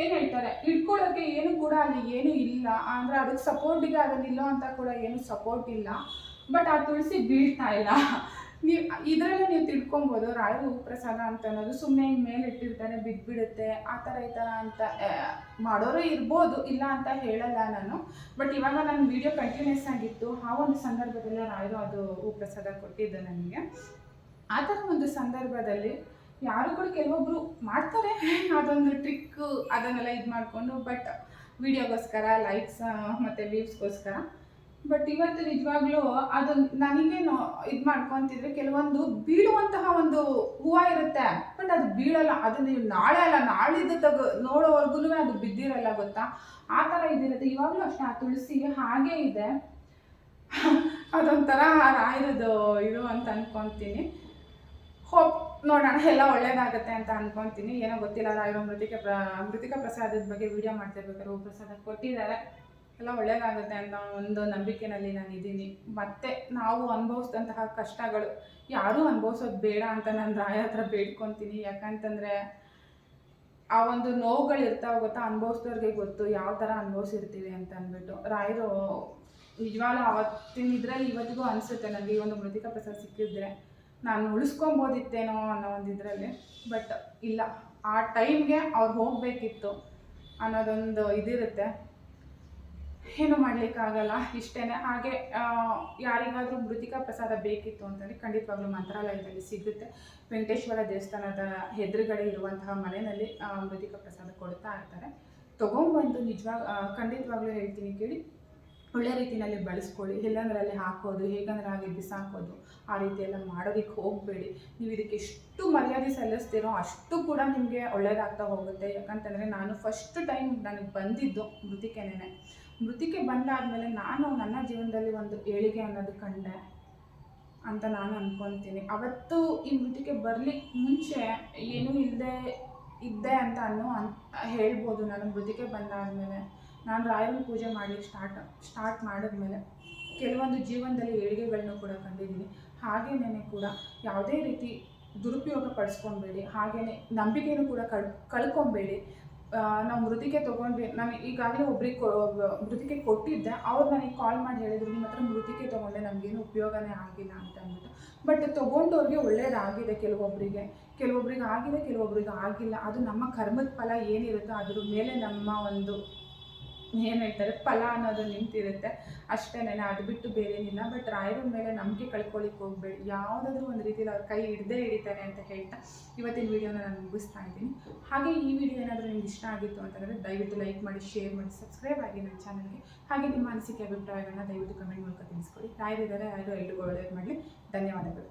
ಏನು ಹೇಳ್ತಾರೆ ಇಟ್ಕೊಳ್ಳೋಕ್ಕೆ ಏನು ಕೂಡ ಅಲ್ಲಿ ಏನು ಇಲ್ಲ. ಅಂದರೆ ಅದಕ್ಕೆ ಸಪೋರ್ಟಿಗೆ ಅದನ್ನು ನಿಲ್ಲೋ ಅಂತ ಕೂಡ ಏನು ಸಪೋರ್ಟ್ ಇಲ್ಲ. ಬಟ್ ಆ ತುಳಸಿ ಬೀಳ್ತಾ ಇಲ್ಲ. ನೀವು, ಇದರಲ್ಲೇ ನೀವು ತಿಳ್ಕೊಬೋದು, ರಾಯರು ಪ್ರಸಾದ ಅಂತ ಅನ್ನೋದು ಸುಮ್ಮನೆ ಹಿಂಗೆ ಮೇಲೆ ಇಟ್ಟಿರ್ತಾನೆ ಬಿದ್ದುಬಿಡುತ್ತೆ ಆ ಥರ ಈ ಥರ ಅಂತ ಮಾಡೋರು ಇರ್ಬೋದು, ಇಲ್ಲ ಅಂತ ಹೇಳಲ್ಲ ನಾನು. ಬಟ್ ಇವಾಗ ನನ್ನ ವಿಡಿಯೋ ಕಂಟಿನ್ಯೂಸ್ ಆಗಿತ್ತು. ಆ ಒಂದು ಸಂದರ್ಭದಲ್ಲಿ ರಾಯರು ಅದು ಪ್ರಸಾದ ಕೊಟ್ಟಿದ್ದು ನನಗೆ. ಆ ಥರ ಒಂದು ಸಂದರ್ಭದಲ್ಲಿ ಯಾರು ಕೂಡ ಕೆಲವೊಬ್ಬರು ಮಾಡ್ತಾರೆ. ಅದೊಂದು ಟ್ರಿಕ್ ಅದನ್ನೆಲ್ಲ ಇದು ಮಾಡಿಕೊಂಡು ಬಟ್ ವಿಡಿಯೋಗೋಸ್ಕರ ಲೈಕ್ಸ್ ಮತ್ತು ವ್ಯೂಸ್ಗೋಸ್ಕರ ಬಟ್ ಇವತ್ತು ನಿಜವಾಗ್ಲೂ ಅದು ನನಗೆ ಇದು ಮಾಡ್ಕೊಂತಿದ್ರೆ ಕೆಲವೊಂದು ಬೀಳುವಂತಹ ಒಂದು ಹೂವ ಇರುತ್ತೆ. ಬಟ್ ಅದು ಬೀಳಲ್ಲ, ಅದು ನೀವು ನಾಳೆ ಅಲ್ಲ ನಾಳಿದ್ದು ತಗ ನೋಡೋವರೆಗೂ ಅದು ಬಿದ್ದಿರಲ್ಲ ಗೊತ್ತಾ? ಆ ಥರ ಇದಿರುತ್ತೆ. ಇವಾಗಲೂ ಅಷ್ಟೇ ಆ ತುಳಸಿ ಹಾಗೇ ಇದೆ. ಅದೊಂಥರ ರಾಯರದು ಇದು ಅಂತ ಅನ್ಕೊಂತೀನಿ. ಹೋಪ್ ನೋಡೋಣ, ಎಲ್ಲ ಒಳ್ಳೇದಾಗುತ್ತೆ ಅಂತ ಅನ್ಕೊಂತೀನಿ. ಏನೋ ಗೊತ್ತಿಲ್ಲ, ರಾಯರು ಮೃತಿಕ ಪ್ರ ಮೃತಿಕ ಪ್ರಸಾದದ ಬಗ್ಗೆ ವಿಡಿಯೋ ಮಾಡ್ತಿರ್ಬೇಕಾದ್ರೆ ಹೂ ಪ್ರಸಾದ ಕೊಟ್ಟಿದ್ದಾರೆ. ಎಲ್ಲ ಒಳ್ಳೇದಾಗುತ್ತೆ ಅನ್ನೋ ಒಂದು ನಂಬಿಕೆನಲ್ಲಿ ನಾನು ಇದ್ದೀನಿ. ಮತ್ತೆ ನಾವು ಅನುಭವಿಸಿದಂತಹ ಕಷ್ಟಗಳು, ಯಾರೂ ಅನುಭವಿಸೋದು ಬೇಡ ಅಂತ ನಾನು ರಾಯ ಹತ್ರ ಬೇಡ್ಕೊತೀನಿ. ಯಾಕಂತಂದರೆ ಆ ಒಂದು ನೋವುಗಳು ಇರ್ತಾವೆ ಗೊತ್ತಾ? ಅನುಭವಿಸ್ದವ್ರಿಗೆ ಗೊತ್ತು ಯಾವ ಥರ ಅನುಭವಿಸಿರ್ತೀವಿ ಅಂತ ಅಂದ್ಬಿಟ್ಟು. ರಾಯರು ನಿಜವಾಗ್ಲೂ ಅವತ್ತಿನ ಇದರಲ್ಲಿ ಇವತ್ತಿಗೂ ಅನಿಸುತ್ತೆ ನನಗೆ ಒಂದು ಮೃತಿಕ ಪ್ರಸಾದ ಸಿಕ್ಕಿದ್ರೆ. ನಾನು ಉಳಿಸ್ಕೊಬೋದಿತ್ತೇನೋ ಅನ್ನೋ ಒಂದು ಇದರಲ್ಲಿ. ಬಟ್ ಇಲ್ಲ, ಆ ಟೈಮ್ಗೆ ಅವ್ರು ಹೋಗಬೇಕಿತ್ತು ಅನ್ನೋದೊಂದು ಇದಿರುತ್ತೆ. ಏನು ಮಾಡಲಿಕ್ಕಾಗಲ್ಲ ಇಷ್ಟೇ ಹಾಗೆ ಯಾರಿಗಾದರೂ ಮೃತಿಕಾ ಪ್ರಸಾದ ಬೇಕಿತ್ತು ಅಂತಂದರೆ ಖಂಡಿತವಾಗ್ಲೂ ಮಂತ್ರಾಲಯದಲ್ಲಿ ಸಿಗುತ್ತೆ. ವೆಂಕಟೇಶ್ವರ ದೇವಸ್ಥಾನದ ಎದುರುಗಡೆ ಇರುವಂತಹ ಮನೆಯಲ್ಲಿ ಮೃತಿಕ ಪ್ರಸಾದ ಕೊಡ್ತಾ ಇರ್ತಾರೆ. ತೊಗೊಂಬಂದು ನಿಜವಾಗ ಖಂಡಿತವಾಗ್ಲೂ ಹೇಳ್ತೀನಿ ಕೇಳಿ, ಒಳ್ಳೆ ರೀತಿಯಲ್ಲಿ ಬಳಸ್ಕೊಳ್ಳಿ. ಎಲ್ಲಂದ್ರೆ ಅಲ್ಲಿ ಹಾಕೋದು, ಹೇಗಂದ್ರೆ ಹಾಗೆ ಬಿಸಾಕೋದು, ಆ ರೀತಿಯೆಲ್ಲ ಎಲ್ಲ ಮಾಡೋದಕ್ಕೆ ಹೋಗಬೇಡಿ. ನೀವು ಇದಕ್ಕೆ ಎಷ್ಟು ಮರ್ಯಾದೆ ಸಲ್ಲಿಸ್ತೀರೋ ಅಷ್ಟು ಕೂಡ ನಿಮಗೆ ಒಳ್ಳೇದಾಗ್ತಾ ಹೋಗುತ್ತೆ. ಯಾಕಂತಂದರೆ ನಾನು ಫಸ್ಟ್ ಟೈಮ್ ನನಗೆ ಬಂದಿದ್ದು ಮೃತಿಕೆನೇ ಮೃತಿಕೆ ಬಂದಾದಮೇಲೆ ನಾನು ನನ್ನ ಜೀವನದಲ್ಲಿ ಒಂದು ಏಳಿಗೆ ಅನ್ನೋದು ಕಂಡೆ ಅಂತ ನಾನು ಅಂದ್ಕೊತೀನಿ ಅವತ್ತು ಈ ಮೃತಿಕೆ ಬರಲಿಕ್ಕೆ ಮುಂಚೆ ಏನೂ ಇಲ್ಲದೆ ಇದ್ದೆ ಅಂತ ಅನ್ನೋ ಅನ್, ಹೇಳ್ಬೋದು ನಾನು. ಮೃತಿಕೆ ಬಂದಾದಮೇಲೆ ನಾನು ರಾಯರನ್ನ ಪೂಜೆ ಮಾಡಲಿಕ್ಕೆ ಸ್ಟಾರ್ಟ್ ಸ್ಟಾರ್ಟ್ ಮಾಡಿದ್ಮೇಲೆ ಕೆಲವೊಂದು ಜೀವನದಲ್ಲಿ ಏಳಿಗೆಗಳನ್ನು ಕೂಡ ಕಂಡಿದ್ದೀನಿ. ಹಾಗೇನೇ ಕೂಡ ಯಾವುದೇ ರೀತಿ ದುರುಪಯೋಗ ಪಡಿಸ್ಕೊಬೇಡಿ ಹಾಗೆಯೇ ನಂಬಿಕೆಯೂ ಕೂಡ ಕಳ್, ಕಳ್ಕೊಬೇಡಿ. ನಾವು ಮೃತಿಕೆ ತೊಗೊಂಡ್ವಿ. ನಾನು ಈಗಾಗಲೇ ಒಬ್ರಿಗೆ ಮೃತಿಕೆ ಕೊಟ್ಟಿದ್ದೆ. ಅವ್ರು ನನಗೆ ಕಾಲ್ ಮಾಡಿ ಹೇಳಿದ್ರು ನಿಮ್ಮ ಹತ್ರ ಮೃತಿಕೆ ತೊಗೊಂಡೆ, ನಮಗೇನು ಉಪಯೋಗನೇ ಆಗಿಲ್ಲ ಅಂತ ಅಂದ್ಬಿಟ್ಟು. ಬಟ್ ತೊಗೊಂಡವ್ರಿಗೆ ಒಳ್ಳೇದಾಗಿದೆ ಕೆಲವೊಬ್ಬರಿಗೆ ಕೆಲವೊಬ್ರಿಗೆ ಆಗಿದೆ, ಕೆಲವೊಬ್ರಿಗೆ ಆಗಿಲ್ಲ. ಅದು ನಮ್ಮ ಕರ್ಮದ ಫಲ ಏನಿರುತ್ತೋ ಅದ್ರ ಮೇಲೆ ನಮ್ಮ ಒಂದು ಏನು ಹೇಳ್ತಾರೆ, ಫಲ ಅನ್ನೋದು ನಿಂತಿರುತ್ತೆ. ಅಷ್ಟೇ ಅದು ಬಿಟ್ಟು ಬೇರೆ ಏನಿಲ್ಲ ಬಟ್ ರಾಯರ ಮೇಲೆ ನಂಬಿಕೆ ಕಳ್ಕೊಳ್ಳಿಕ್ಕೆ ಹೋಗ್ಬೇಡಿ. ಯಾವುದಾದ್ರೂ ಒಂದು ರೀತಿಯಲ್ಲಿ ಅವ್ರ ಕೈ ಹಿಡ್ದೇ ಹಿಡಿತಾರೆ ಅಂತ ಹೇಳ್ತಾ ಇವತ್ತಿನ ವಿಡಿಯೋನ ನಾನು ಮುಗಿಸ್ತಾ ಇದ್ದೀನಿ. ಹಾಗೆ ಈ ವಿಡಿಯೋ ಏನಾದರೂ ನಿಮ್ಗೆ ಇಷ್ಟ ಆಗಿತ್ತು ಅಂತಂದರೆ ದಯವಿಟ್ಟು ಲೈಕ್ ಮಾಡಿ ಶೇರ್ ಮಾಡಿ ಸಬ್ಸ್ಕ್ರೈಬ್ ಆಗಿ ನನ್ನ ಚಾನಲ್ಗೆ ಹಾಗೆ ನಿಮ್ಮ ಅನಿಸಿಕೆ ಅಭಿಪ್ರಾಯಗಳನ್ನ ದಯವಿಟ್ಟು ಕಮೆಂಟ್ ಮೂಲಕ ತಿಳಿಸ್ಕೊಡಿ. ರಾಯರಿದ್ದಾರೆ, ರಾಯರು ಎಲ್ರಿಗೂ ಒಳ್ಳೆಯದು ಮಾಡಲಿ. ಧನ್ಯವಾದಗಳು.